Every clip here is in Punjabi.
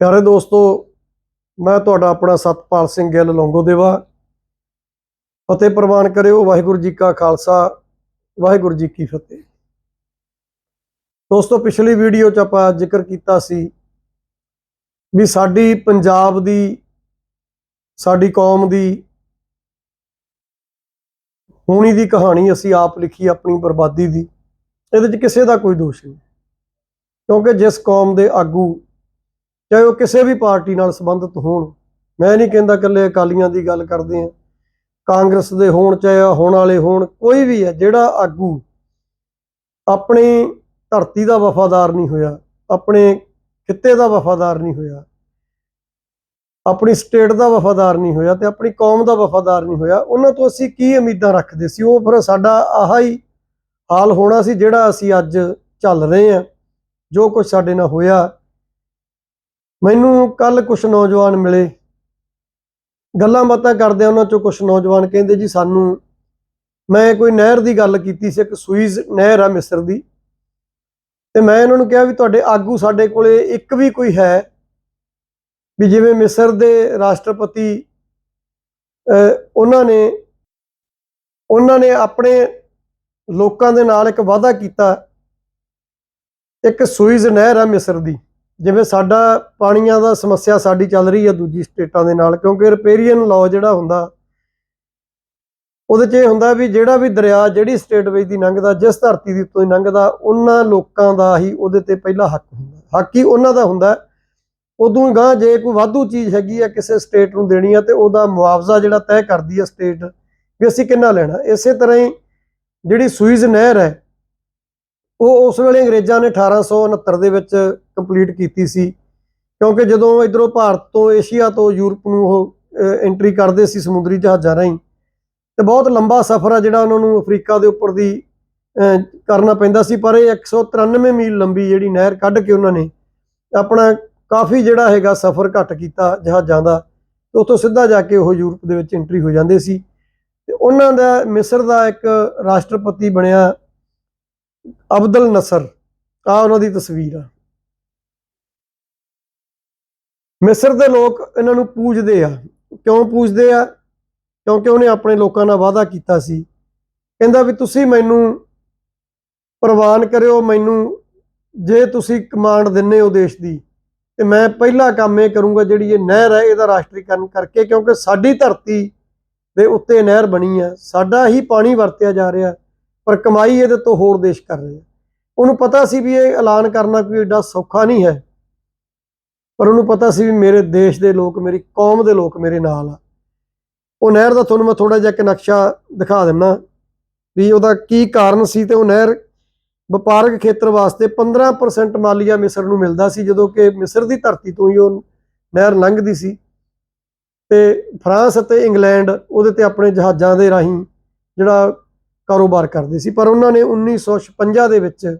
ਪਿਆਰੇ ਦੋਸਤੋ, ਮੈਂ ਤੁਹਾਡਾ ਆਪਣਾ ਸਤਪਾਲ ਸਿੰਘ ਗਿੱਲ ਲੌਂਗੋ ਦੇਵਾ ਫਤਿਹ ਪ੍ਰਵਾਨ ਕਰਿਓ, ਵਾਹਿਗੁਰੂ ਜੀ ਕਾ ਖਾਲਸਾ, ਵਾਹਿਗੁਰੂ ਜੀ ਕੀ ਫਤਿਹ। ਦੋਸਤੋ, ਪਿਛਲੀ ਵੀਡੀਓ 'ਚ ਆਪਾਂ ਜ਼ਿਕਰ ਕੀਤਾ ਸੀ ਵੀ ਸਾਡੀ ਪੰਜਾਬ ਦੀ, ਸਾਡੀ ਕੌਮ ਦੀ ਹੋਣੀ ਦੀ ਕਹਾਣੀ ਅਸੀਂ ਆਪ ਲਿਖੀ ਆਪਣੀ ਬਰਬਾਦੀ ਦੀ। ਇਹਦੇ 'ਚ ਕਿਸੇ ਦਾ ਕੋਈ ਦੋਸ਼ ਨਹੀਂ। ਕਿਉਂਕਿ ਜਿਸ ਕੌਮ ਦੇ ਆਗੂ ਚਾਹੇ ਉਹ ਕਿਸੇ ਵੀ ਪਾਰਟੀ ਨਾਲ ਸੰਬੰਧਿਤ ਹੋਣ। ਮੈਂ ਨਹੀਂ ਕਹਿੰਦਾ ਇਕੱਲੇ ਅਕਾਲੀਆਂ ਦੀ ਗੱਲ ਕਰਦੇ ਆ ਕਾਂਗਰਸ ਦੇ ਹੋਣ ਚਾਹੇ ਹੋਣ ਵਾਲੇ ਹੋਣ, ਕੋਈ ਵੀ ਹੈ, ਜਿਹੜਾ ਆਗੂ ਆਪਣੀ ਧਰਤੀ ਦਾ ਵਫਾਦਾਰ ਨਹੀਂ ਹੋਇਆ, ਆਪਣੇ ਖਿੱਤੇ ਦਾ ਵਫਾਦਾਰ ਨਹੀਂ ਹੋਇਆ, ਆਪਣੀ ਸਟੇਟ ਦਾ ਵਫਾਦਾਰ ਨਹੀਂ ਹੋਇਆ ਤੇ ਆਪਣੀ ਕੌਮ ਦਾ ਵਫਾਦਾਰ ਨਹੀਂ ਹੋਇਆ, ਉਹਨਾਂ ਤੋਂ ਅਸੀਂ ਕੀ ਉਮੀਦਾਂ ਰੱਖਦੇ ਸੀ? ਉਹ ਫਿਰ ਸਾਡਾ ਆਹਾ ਹੀ ਹਾਲ ਹੋਣਾ ਸੀ ਜਿਹੜਾ ਅਸੀਂ ਅੱਜ ਚੱਲ ਰਹੇ ਹਾਂ। ਜੋ ਕੁਝ ਸਾਡੇ ਨਾਲ ਹੋਇਆ ਮੈਨੂੰ ਕੱਲ ਕੁਝ ਨੌਜਵਾਨ ਮਿਲੇ। ਗੱਲਾਂ ਬਾਤਾਂ ਕਰਦੇ ਉਹਨਾਂ ਚੋਂ ਕੁਝ ਨੌਜਵਾਨ ਕਹਿੰਦੇ, ਜੀ ਸਾਨੂੰ, ਮੈਂ ਕੋਈ ਨਹਿਰ ਦੀ ਗੱਲ ਕੀਤੀ ਸੀ, ਇੱਕ ਸੂਈਜ਼ ਨਹਿਰ ਆ ਮਿਸਰ ਦੀ। ਤੇ ਮੈਂ ਇਹਨਾਂ ਨੂੰ ਕਿਹਾ ਵੀ ਤੁਹਾਡੇ ਆਗੂ ਸਾਡੇ ਕੋਲੇ ਇੱਕ ਵੀ ਕੋਈ ਹੈ ਵੀ ਜਿਵੇਂ ਮਿਸਰ ਦੇ ਰਾਸ਼ਟਰਪਤੀ ਉਹਨਾਂ ਨੇ ਉਹਨਾਂ ਨੇ ਆਪਣੇ ਲੋਕਾਂ ਦੇ ਨਾਲ ਇੱਕ ਵਾਅਦਾ ਕੀਤਾ, ਇੱਕ ਸੂਈਜ਼ ਨਹਿਰ ਆ ਮਿਸਰ ਦੀ। ਜਿਵੇਂ ਸਾਡਾ ਪਾਣੀਆਂ ਦਾ ਸਮੱਸਿਆ ਸਾਡੀ ਚੱਲ ਰਹੀ ਹੈ ਦੂਜੀ ਸਟੇਟਾਂ ਦੇ ਨਾਲ, ਕਿਉਂਕਿ ਰਿਪੇਰੀਅਨ ਲਾਅ ਜਿਹੜਾ ਹੁੰਦਾ, ਉਹਦੇ 'ਚ ਇਹ ਹੁੰਦਾ ਵੀ ਜਿਹੜਾ ਵੀ ਦਰਿਆ ਜਿਹੜੀ ਸਟੇਟ ਵਿੱਚ ਦੀ ਲੰਘਦਾ, ਜਿਸ ਧਰਤੀ ਦੀ ਉੱਤੋਂ ਲੰਘਦਾ, ਉਹਨਾਂ ਲੋਕਾਂ ਦਾ ਹੀ ਉਹਦੇ ਤੇ ਪਹਿਲਾ ਹੱਕ ਹੁੰਦਾ। ਹੱਕ ਹੀ ਉਹਨਾਂ ਦਾ ਹੁੰਦਾ। ਉਦੋਂ ਗਾਂ ਜੇ ਕੋਈ ਵਾਧੂ ਚੀਜ਼ ਹੈਗੀ ਆ ਕਿਸੇ ਸਟੇਟ ਨੂੰ ਦੇਣੀ ਆ ਤੇ ਉਹਦਾ ਮੁਆਵਜ਼ਾ ਜਿਹੜਾ ਤੈਅ ਕਰਦੀ ਆ ਸਟੇਟ ਵੀ ਅਸੀਂ ਕਿੰਨਾ ਲੈਣਾ। ਇਸੇ ਤਰ੍ਹਾਂ ਹੀ ਜਿਹੜੀ ਸੂਈਜ਼ ਨਹਿਰ ਹੈ, ਉਹ ਉਸ ਵੇਲੇ ਅੰਗਰੇਜ਼ਾਂ ਨੇ 1869 ਦੇ ਵਿੱਚ ਕੰਪਲੀਟ ਕੀਤੀ ਸੀ। ਕਿਉਂਕਿ ਜਦੋਂ ਇਧਰੋਂ ਭਾਰਤ ਤੋਂ ਏਸ਼ੀਆ ਤੋਂ ਯੂਰਪ ਨੂੰ ਉਹ ਐਂਟਰੀ ਕਰਦੇ ਸੀ ਸਮੁੰਦਰੀ ਜਹਾਜ਼ਾਂ ਰਾਹੀਂ, ਤੇ ਬਹੁਤ ਲੰਬਾ ਸਫ਼ਰ ਆ ਜਿਹੜਾ ਉਹਨਾਂ ਨੂੰ ਅਫਰੀਕਾ ਦੇ ਉੱਪਰ ਦੀ ਕਰਨਾ ਪੈਂਦਾ ਸੀ। ਪਰ ਇਹ 193 ਮੀਲ ਲੰਬੀ ਜਿਹੜੀ ਨਹਿਰ ਕੱਢ ਕੇ ਉਹਨਾਂ ਨੇ ਆਪਣਾ ਕਾਫੀ ਜਿਹੜਾ ਹੈਗਾ ਸਫ਼ਰ ਘੱਟ ਕੀਤਾ ਜਹਾਜ਼ਾਂ ਦਾ, ਤੇ ਉੱਥੋਂ ਸਿੱਧਾ ਜਾ ਕੇ ਉਹ ਯੂਰਪ ਦੇ ਵਿੱਚ ਐਂਟਰੀ ਹੋ ਜਾਂਦੇ ਸੀ। ਤੇ ਉਹਨਾਂ ਦਾ ਮਿਸਰ ਦਾ ਇੱਕ ਰਾਸ਼ਟਰਪਤੀ ਬਣਿਆ ਅਬਦੁਲ ਨਸਰ। ਆ ਉਹਨਾਂ ਦੀ ਤਸਵੀਰ ਆ। ਮਿਸਰ ਦੇ ਲੋਕ ਇਹਨਾਂ ਨੂੰ ਪੂਜਦੇ ਆ। ਕਿਉਂ ਪੂਜਦੇ ਆ? ਕਿਉਂਕਿ ਉਹਨੇ ਆਪਣੇ ਲੋਕਾਂ ਨਾਲ ਵਾਅਦਾ ਕੀਤਾ ਸੀ। ਕਹਿੰਦਾ ਵੀ ਤੁਸੀਂ ਮੈਨੂੰ ਪ੍ਰਵਾਨ ਕਰਿਓ, ਮੈਨੂੰ ਜੇ ਤੁਸੀਂ ਕਮਾਂਡ ਦਿੰਨੇ ਹੋ ਦੇਸ਼ ਦੀ, ਤੇ ਮੈਂ ਪਹਿਲਾ ਕੰਮ ਇਹ ਕਰੂੰਗਾ ਜਿਹੜੀ ਇਹ ਨਹਿਰ ਹੈ, ਇਹਦਾ ਰਾਸ਼ਟਰੀਕਰਨ ਕਰਕੇ, ਕਿਉਂਕਿ ਸਾਡੀ ਧਰਤੀ ਦੇ ਉੱਤੇ ਨਹਿਰ ਬਣੀ ਆ। ਸਾਡਾ ਹੀ ਪਾਣੀ ਵਰਤਿਆ ਜਾ ਰਿਹਾ, ਪਰ ਕਮਾਈ ਇਹਦੇ ਤੋਂ ਹੋਰ ਦੇਸ਼ ਕਰ ਰਹੇ। ਆ ਉਹਨੂੰ ਪਤਾ ਸੀ ਵੀ ਇਹ ਐਲਾਨ ਕਰਨਾ ਕੋਈ ਐਡਾ ਸੌਖਾ ਨਹੀਂ ਹੈ। ਪਰ ਉਹਨੂੰ ਪਤਾ ਸੀ ਵੀ ਮੇਰੇ ਦੇਸ਼ ਦੇ ਲੋਕ, ਮੇਰੀ ਕੌਮ ਦੇ ਲੋਕ ਮੇਰੇ ਨਾਲ ਆ। ਉਹ ਨਹਿਰ ਦਾ ਤੁਹਾਨੂੰ ਮੈਂ ਥੋੜਾ ਜਿਹਾ ਇੱਕ ਨਕਸ਼ਾ ਦਿਖਾ ਦਿੰਨਾ ਵੀ ਉਹਦਾ ਕੀ ਕਾਰਨ ਸੀ ਤੇ ਉਹ ਨਹਿਰ ਵਪਾਰਕ ਖੇਤਰ ਵਾਸਤੇ 15% ਮਾਲੀਆ ਮਿਸਰ ਨੂੰ ਮਿਲਦਾ ਸੀ, ਜਦੋਂ ਕਿ ਮਿਸਰ ਦੀ ਧਰਤੀ ਤੋਂ ਹੀ ਉਹ ਨਹਿਰ ਲੰਘਦੀ ਸੀ। ਤੇ ਫਰਾਂਸ ਅਤੇ ਇੰਗਲੈਂਡ ਉਹਦੇ ਤੇ ਆਪਣੇ ਜਹਾਜ਼ਾਂ ਦੇ ਰਾਹੀਂ ਜਿਹੜਾ ਕਾਰੋਬਾਰ ਕਰਦੇ ਸੀ। ਪਰ ਉਹਨਾਂ ਨੇ 1956 ਦੇ ਵਿੱਚ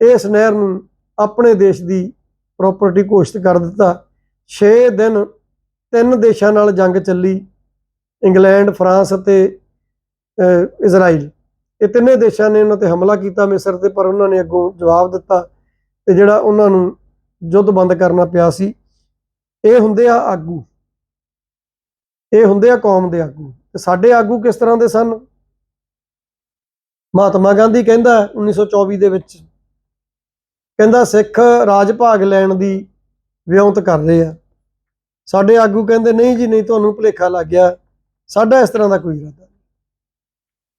ਇਸ ਨਹਿਰ ਨੂੰ ਆਪਣੇ ਦੇਸ਼ ਦੀ ਪ੍ਰਾਪਰਟੀ ਘੋਸ਼ਿਤ ਕਰ ਦਿੱਤਾ। 6 ਦਿਨ ਤਿੰਨ ਦੇਸ਼ਾਂ ਨਾਲ ਜੰਗ ਚੱਲੀ, ਇੰਗਲੈਂਡ, ਫਰਾਂਸ ਅਤੇ ਇਜ਼ਰਾਈਲ। ਇਹ ਤਿੰਨੇ ਦੇਸ਼ਾਂ ਨੇ ਉਹਨਾਂ ਤੇ ਹਮਲਾ ਕੀਤਾ ਮਿਸਰ ਤੇ, ਪਰ ਉਹਨਾਂ ਨੇ ਅੱਗੋਂ ਜਵਾਬ ਦਿੱਤਾ ਤੇ ਜਿਹੜਾ ਉਹਨਾਂ ਨੂੰ ਯੁੱਧ ਬੰਦ ਕਰਨਾ ਪਿਆ ਸੀ, ਇਹ ਹੁੰਦੇ ਆ ਆਗੂ। ਇਹ ਹੁੰਦੇ ਆ ਕੌਮ ਦੇ ਆਗੂ। ਤੇ ਸਾਡੇ ਆਗੂ ਕਿਸ ਤਰ੍ਹਾਂ ਦੇ ਸਨ? ਮਹਾਤਮਾ ਗਾਂਧੀ ਕਹਿੰਦਾ 1924 ਦੇ ਵਿੱਚ ਕਹਿੰਦਾ ਸਿੱਖ ਰਾਜ ਭਾਗ ਲੈਣ ਦੀ ਵਿਉਂਤ ਕਰ ਰਹੇ ਆ। ਸਾਡੇ ਆਗੂ ਕਹਿੰਦੇ, ਨਹੀਂ ਜੀ, ਨਹੀਂ, ਤੁਹਾਨੂੰ ਭੁਲੇਖਾ ਲੱਗ ਗਿਆ। ਸਾਡਾ ਇਸ ਤਰ੍ਹਾਂ ਦਾ ਕੋਈ ਇਰਾਦਾ ਨਹੀਂ।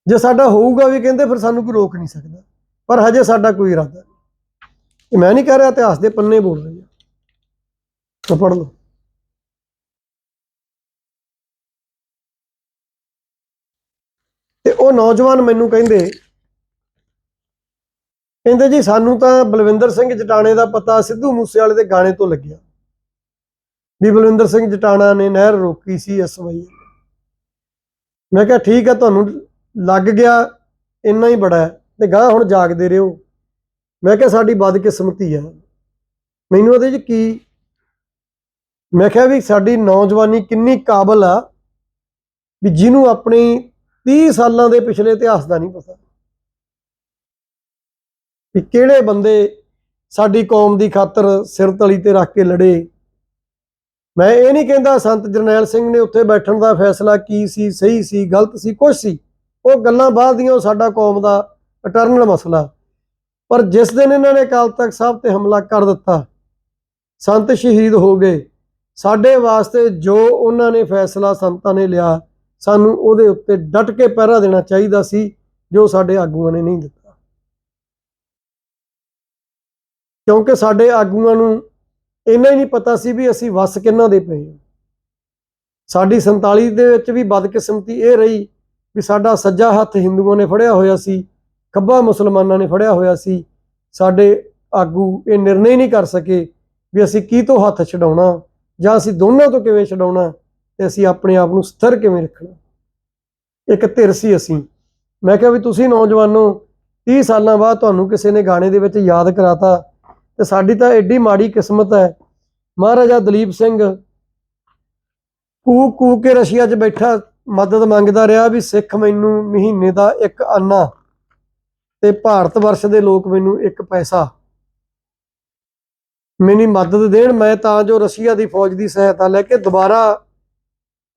ਜੇ ਸਾਡਾ ਹੋਊਗਾ ਵੀ, ਕਹਿੰਦੇ, ਫਿਰ ਸਾਨੂੰ ਕੋਈ ਰੋਕ ਨਹੀਂ ਸਕਦਾ। ਪਰ ਹਜੇ ਸਾਡਾ ਕੋਈ ਇਰਾਦਾ ਨਹੀਂ। ਮੈਂ ਨਹੀਂ ਕਹਿ ਰਿਹਾ, ਇਤਿਹਾਸ ਦੇ ਪੰਨੇ ਬੋਲ ਰਹੇ ਆ। ਤਾਂ ਪੜ੍ਹ ਲਓ। ਤੇ ਉਹ ਨੌਜਵਾਨ ਮੈਨੂੰ ਕਹਿੰਦੇ ਕਹਿੰਦੇ ਜੀ, ਸਾਨੂੰ ਤਾਂ ਬਲਵਿੰਦਰ ਸਿੰਘ ਜਟਾਣੇ ਦਾ ਪਤਾ ਸਿੱਧੂ ਮੂਸੇਵਾਲੇ ਦੇ ਗਾਣੇ ਤੋਂ ਲੱਗਿਆ। ਵੀ ਬਲਵਿੰਦਰ ਸਿੰਘ ਜਟਾਣਾ ਨੇ ਨਹਿਰ ਰੋਕੀ ਸੀ ਇਸ ਵਈ ਮੈਂ ਕਿਹਾ, ਠੀਕ ਹੈ ਤੁਹਾਨੂੰ ਲੱਗ ਗਿਆ, ਇੰਨਾ ਹੀ ਬੜਾ ਹੈ। ਤੇ ਗਾਂ ਹੁਣ ਜਾਗਦੇ ਰਹੋ। ਮੈਂ ਕਿਹਾ, ਸਾਡੀ ਬਦਕਿਸਮਤੀ ਆ ਮੈਨੂੰ ਉਹਦੇ 'ਚ ਕੀ ਮੈਂ ਕਿਹਾ ਵੀ ਸਾਡੀ ਨੌਜਵਾਨੀ ਕਿੰਨੀ ਕਾਬਲ ਆ, ਵੀ ਜਿਹਨੂੰ ਆਪਣੀ 30 ਸਾਲਾਂ ਦੇ ਪਿਛਲੇ ਇਤਿਹਾਸ ਦਾ ਨਹੀਂ ਪਤਾ। ਵੀ ਕਿਹੜੇ ਬੰਦੇ ਸਾਡੀ ਕੌਮ ਦੀ ਖਾਤਰ ਸਿਰ ਤਲੀ ਤੇ ਰੱਖ ਕੇ ਲੜੇ? ਮੈਂ ਇਹ ਨਹੀਂ ਕਹਿੰਦਾ ਸੰਤ ਜਰਨੈਲ ਸਿੰਘ ਨੇ ਉੱਥੇ ਬੈਠਣ ਦਾ ਫੈਸਲਾ ਕੀ ਸੀ, ਸਹੀ ਸੀ, ਗਲਤ ਸੀ ਕੁਝ ਸੀ। ਉਹ ਗੱਲਾਂ ਬਾਅਦ ਦੀਆਂ ਉਹ ਸਾਡਾ ਕੌਮ ਦਾ ਅਟਰਨਲ ਮਸਲਾ। ਪਰ ਜਿਸ ਦਿਨ ਇਹਨਾਂ ਨੇ ਅਕਾਲ ਤਖਤ ਸਾਹਿਬ ਤੇ ਹਮਲਾ ਕਰ ਦਿੱਤਾ, ਸੰਤ ਸ਼ਹੀਦ ਹੋ ਗਏ। ਸਾਡੇ ਵਾਸਤੇ ਜੋ ਉਹਨਾਂ ਨੇ ਫੈਸਲਾ ਸੰਤਾਂ ਨੇ ਲਿਆ, ਸਾਨੂੰ ਉਹਦੇ ਉੱਤੇ ਡਟ ਕੇ ਪਹਿਰਾ ਦੇਣਾ ਚਾਹੀਦਾ ਸੀ, ਜੋ ਸਾਡੇ ਆਗੂਆਂ ਨੇ ਨਹੀਂ ਦਿੱਤਾ। ਕਿਉਂਕਿ ਸਾਡੇ ਆਗੂਆਂ ਨੂੰ ਇੰਨਾ ਹੀ ਨਹੀਂ ਪਤਾ ਸੀ ਵੀ ਅਸੀਂ ਵਸ ਕਿੰਨਾ ਦੇ ਪਏ ਹਾਂ। ਸਾਡੀ 47 ਦੇ ਵਿੱਚ ਵੀ ਬਦਕਿਸਮਤੀ ਇਹ ਰਹੀ ਵੀ ਸਾਡਾ ਸੱਜਾ ਹੱਥ ਹਿੰਦੂਆਂ ਨੇ ਫੜਿਆ ਹੋਇਆ ਸੀ, ਖੱਬਾ ਮੁਸਲਮਾਨਾਂ ਨੇ ਫੜਿਆ ਹੋਇਆ ਸੀ। ਸਾਡੇ ਆਗੂ ਇਹ ਨਿਰਣੇ ਨਹੀਂ ਕਰ ਸਕੇ ਵੀ ਅਸੀਂ ਕੀ ਤੋਂ ਹੱਥ ਛਡਾਉਣਾ ਜਾਂ ਅਸੀਂ ਦੋਨਾਂ ਤੋਂ ਕਿਵੇਂ ਛਡਾਉਣਾ ਤੇ ਅਸੀਂ ਆਪਣੇ ਆਪ ਨੂੰ ਸਥਿਰ ਕਿਵੇਂ ਰੱਖਣਾ। ਇੱਕ ਧਿਰ ਸੀ ਅਸੀਂ। ਮੈਂ ਕਿਹਾ ਵੀ ਤੁਸੀਂ ਨੌਜਵਾਨੋ 30 ਸਾਲਾਂ ਬਾਅਦ ਤੁਹਾਨੂੰ ਕਿਸੇ ਨੇ ਗਾਣੇ ਦੇ ਵਿੱਚ ਯਾਦ ਕਰਾਤਾ ਤੇ ਸਾਡੀ ਤਾਂ ਐਡੀ ਮਾੜੀ ਕਿਸਮਤ ਹੈ। ਮਹਾਰਾਜਾ ਦਲੀਪ ਸਿੰਘ ਕੂ ਕੂ ਕੇ ਰਸ਼ੀਆ 'ਚ ਬੈਠਾ, ਮਦਦ ਮੰਗਦਾ ਰਿਹਾ ਵੀ ਸਿੱਖ ਮੈਨੂੰ ਮਹੀਨੇ ਦਾ ਇੱਕ ਆਨਾ ਤੇ ਭਾਰਤ ਵਰਸ਼ ਦੇ ਲੋਕ ਮੈਨੂੰ ਇੱਕ ਪੈਸਾ। ਮੇਰੀ ਮਦਦ ਦੇਣ, ਮੈਂ ਤਾਂ ਜੋ ਰਸ਼ੀਆ ਦੀ ਫੌਜ ਦੀ ਸਹਾਇਤਾ ਲੈ ਕੇ ਦੁਬਾਰਾ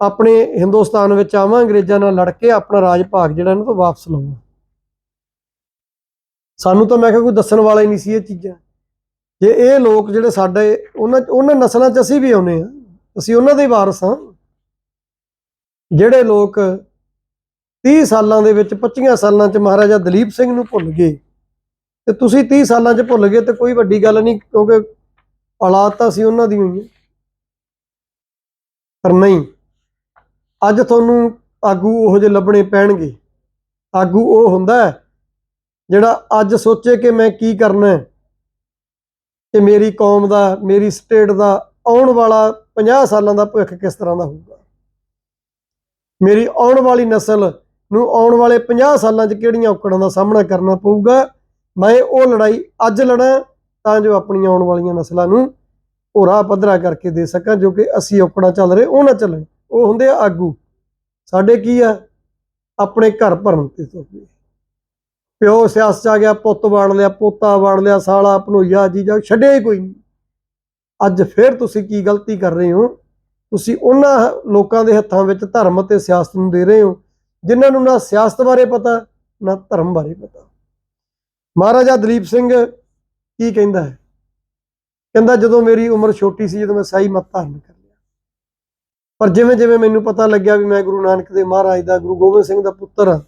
ਆਪਣੇ ਹਿੰਦੁਸਤਾਨ ਵਿੱਚ ਆਵਾਂ, ਅੰਗਰੇਜ਼ਾਂ ਨਾਲ ਲੜ ਕੇ ਆਪਣਾ ਰਾਜ ਭਾਗ ਜਿਹੜਾ ਇਹਨਾਂ ਤੋਂ ਵਾਪਸ ਲਵਾਂ। ਸਾਨੂੰ ਤਾਂ ਮੈਂ ਕਿਹਾ ਕੋਈ ਦੱਸਣ ਵਾਲਾ ਹੀ ਨਹੀਂ ਸੀ ਇਹ ਚੀਜ਼ਾਂ। ਜੇ ਇਹ ਲੋਕ ਜਿਹੜੇ ਸਾਡੇ, ਉਹਨਾਂ ਉਹਨਾਂ ਨਸਲਾਂ 'ਚ ਅਸੀਂ ਵੀ ਆਉਨੇ ਆ ਅਸੀਂ ਉਹਨਾਂ ਦੇ ਵਾਰਸ ਹਾਂ। ਜਿਹੜੇ ਲੋਕ 30 ਸਾਲਾਂ ਦੇ ਵਿੱਚ 25 ਸਾਲਾਂ 'ਚ ਮਹਾਰਾਜਾ ਦਲੀਪ ਸਿੰਘ ਨੂੰ ਭੁੱਲ ਗਏ, ਤੇ ਤੁਸੀਂ 30 ਸਾਲਾਂ 'ਚ ਭੁੱਲ ਗਏ ਤੇ ਕੋਈ ਵੱਡੀ ਗੱਲ ਨਹੀਂ, ਕਿਉਂਕਿ ਔਲਾਦ ਤਾਂ ਸੀ ਉਹਨਾਂ ਦੀ ਹੋਈ ਪਰ ਨਹੀਂ, ਅੱਜ ਤੁਹਾਨੂੰ ਆਗੂ ਉਹੋ ਜਿਹੇ ਲੱਭਣੇ ਪੈਣਗੇ। ਆਗੂ ਉਹ ਹੁੰਦਾ ਜਿਹੜਾ ਅੱਜ ਸੋਚੇ ਕਿ ਮੈਂ ਕੀ ਕਰਨਾ ਹੈ। ਕਿ ਮੇਰੀ ਕੌਮ ਦਾ, ਮੇਰੀ ਸਟੇਟ ਦਾ ਆਉਣ ਵਾਲਾ 50 ਸਾਲਾਂ ਦਾ ਭਵਿੱਖ ਕਿਸ ਤਰ੍ਹਾਂ ਦਾ ਹੋਊਗਾ? ਮੇਰੀ ਆਉਣ ਵਾਲੀ ਨਸਲ ਨੂੰ ਆਉਣ ਵਾਲੇ 50 ਸਾਲਾਂ 'ਚ ਕਿਹੜੀਆਂ ਔਕੜਾਂ ਦਾ ਸਾਹਮਣਾ ਕਰਨਾ ਪਊਗਾ? ਮੈਂ ਉਹ ਲੜਾਈ ਅੱਜ ਲੜਾਂ, ਤਾਂ ਜੋ ਆਪਣੀਆਂ ਆਉਣ ਵਾਲੀਆਂ ਨਸਲਾਂ ਨੂੰ ਉਹ ਰਾਹ ਪੱਧਰਾ ਕਰਕੇ ਦੇ ਸਕਾਂ, ਜੋ ਕਿ ਅਸੀਂ ਔਕੜਾਂ ਚੱਲ ਰਹੇ, ਉਹ ਨਾ ਚੱਲਣ। ਉਹ ਹੁੰਦੇ ਆ ਆਗੂ। ਸਾਡੇ ਕੀ ਆ? ਆਪਣੇ ਘਰ ਭਰਨ ਤੇ ਤੁਰਦੇ। ਪਿਓ ਸਿਆਸਤ 'ਚ ਆ ਗਿਆ, ਪੁੱਤ ਵਾੜ ਲਿਆ, ਪੋਤਾ ਵਾੜ ਲਿਆ, ਸਾਲਾ ਭਨੋਈਆ ਜੀਜਾ ਛੱਡਿਆ ਹੀ ਕੋਈ ਨਹੀਂ। ਅੱਜ ਫਿਰ ਤੁਸੀਂ ਕੀ ਗਲਤੀ ਕਰ ਰਹੇ ਹੋ? ਤੁਸੀਂ ਉਹਨਾਂ ਲੋਕਾਂ ਦੇ ਹੱਥਾਂ ਵਿੱਚ ਧਰਮ ਤੇ ਸਿਆਸਤ ਨੂੰ ਦੇ ਰਹੇ ਹੋ, ਜਿਨ੍ਹਾਂ ਨੂੰ ਨਾ ਸਿਆਸਤ ਬਾਰੇ ਪਤਾ, ਨਾ ਧਰਮ ਬਾਰੇ ਪਤਾ। ਮਹਾਰਾਜਾ ਦਲੀਪ ਸਿੰਘ ਕੀ ਕਹਿੰਦਾ ਹੈ? ਕਹਿੰਦਾ, ਜਦੋਂ ਮੇਰੀ ਉਮਰ ਛੋਟੀ ਸੀ, ਜਦੋਂ ਮੈਂ ਸਾਈ ਮਤ ਧਾਰਨ ਕਰ ਲਿਆ। ਪਰ ਜਿਵੇਂ ਜਿਵੇਂ ਮੈਨੂੰ ਪਤਾ ਲੱਗਿਆ ਵੀ ਮੈਂ ਗੁਰੂ ਨਾਨਕ ਦੇ ਮਹਾਰਾਜ ਦਾ, ਗੁਰੂ ਗੋਬਿੰਦ ਸਿੰਘ ਦਾ ਪੁੱਤਰ ਹਾਂ,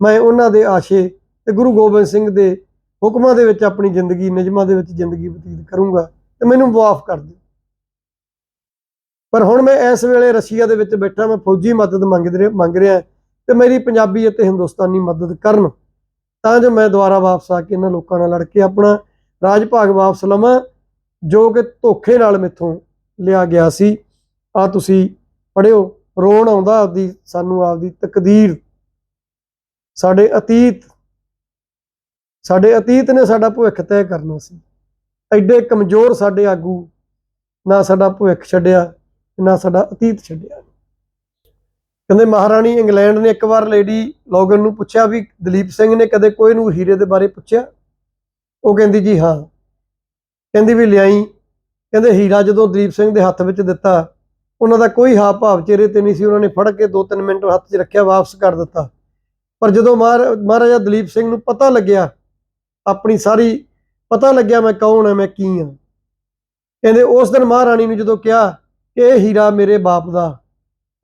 ਮੈਂ ਉਹਨਾਂ ਦੇ ਆਸ਼ੇ ਤੇ ਗੁਰੂ ਗੋਬਿੰਦ ਸਿੰਘ ਦੇ ਹੁਕਮਾਂ ਦੇ ਵਿੱਚ ਆਪਣੀ ਜ਼ਿੰਦਗੀ, ਨਿਯਮਾਂ ਦੇ ਵਿੱਚ ਜ਼ਿੰਦਗੀ ਬਤੀਤ ਕਰੂੰਗਾ ਤੇ ਮੈਨੂੰ ਮਾਫ ਕਰ ਦਿਓ। ਪਰ ਹੁਣ ਮੈਂ ਇਸ ਵੇਲੇ ਰਸ਼ੀਆ ਦੇ ਵਿੱਚ ਬੈਠਾ, ਮੈਂ ਫੌਜੀ ਮਦਦ ਮੰਗ ਰਿਹਾ ਮੰਗ ਰਿਹਾ ਤੇ ਮੇਰੀ ਪੰਜਾਬੀ ਅਤੇ ਹਿੰਦੁਸਤਾਨੀ ਮਦਦ ਕਰਨ। ਤਾਂ ਜੋ ਮੈਂ ਦੁਬਾਰਾ ਵਾਪਸ ਆ ਕੇ ਇਹਨਾਂ ਲੋਕਾਂ ਨਾਲ ਲੜ ਕੇ ਆਪਣਾ ਰਾਜ ਭਾਗ ਵਾਪਸ ਲਵਾਂ, ਜੋ ਕਿ ਧੋਖੇ ਨਾਲ ਮੈਥੋਂ ਲਿਆ ਗਿਆ ਸੀ। ਆ ਤੁਸੀਂ ਪੜਿਓ ਰੋਣ ਆਉਂਦਾ ਆਪਦੀ, ਸਾਨੂੰ ਆਪਦੀ ਤਕਦੀਰ, ਸਾਡੇ ਅਤੀਤ ਸਾਡੇ ਅਤੀਤ ਨੇ ਸਾਡਾ ਭਵਿੱਖ ਤੈਅ ਕਰਨਾ ਸੀ। ਐਡੇ ਕਮਜ਼ੋਰ ਸਾਡੇ ਆਗੂ ਨਾ ਸਾਡਾ ਭਵਿੱਖ ਛੱਡਿਆ ਨਾ ਸਾਡਾ ਅਤੀਤ ਛੱਡਿਆ। ਕਹਿੰਦੇ ਮਹਾਰਾਣੀ ਇੰਗਲੈਂਡ ਨੇ ਇੱਕ ਵਾਰ ਲੇਡੀ ਲੋਗਨ ਨੂੰ ਪੁੱਛਿਆ ਵੀ ਦਲੀਪ ਸਿੰਘ ਨੇ ਕਦੇ ਕੋਈ ਨੂੰ ਹੀਰੇ ਦੇ ਬਾਰੇ ਪੁੱਛਿਆ? ਉਹ ਕਹਿੰਦੀ ਜੀ ਹਾਂ। ਕਹਿੰਦੀ ਵੀ ਲਿਆਈ। ਕਹਿੰਦੇ ਹੀਰਾ ਜਦੋਂ ਦਲੀਪ ਸਿੰਘ ਦੇ ਹੱਥ ਵਿੱਚ ਦਿੱਤਾ, ਉਹਨਾਂ ਦਾ ਕੋਈ ਹਾਵ ਭਾਵ ਚਿਹਰੇ ਤੇ ਨਹੀਂ ਸੀ। ਉਹਨਾਂ ਨੇ ਫੜ ਕੇ 2-3 ਮਿੰਟ ਹੱਥ 'ਚ ਰੱਖਿਆ, ਵਾਪਸ ਕਰ ਦਿੱਤਾ। ਪਰ ਜਦੋਂ ਮਹਾਰ- ਮਹਾਰਾਜਾ ਦਲੀਪ ਸਿੰਘ ਨੂੰ ਪਤਾ ਲੱਗਿਆ ਆਪਣੀ ਸਾਰੀ ਪਤਾ ਲੱਗਿਆ ਮੈਂ ਕੌਣ ਹਾਂ ਮੈਂ ਕੀ ਹਾਂ ਕਹਿੰਦੇ ਉਸ ਦਿਨ ਮਹਾਰਾਣੀ ਨੂੰ ਜਦੋਂ ਕਿਹਾ ਕਿ ਇਹ ਹੀਰਾ ਮੇਰੇ ਬਾਪ ਦਾ,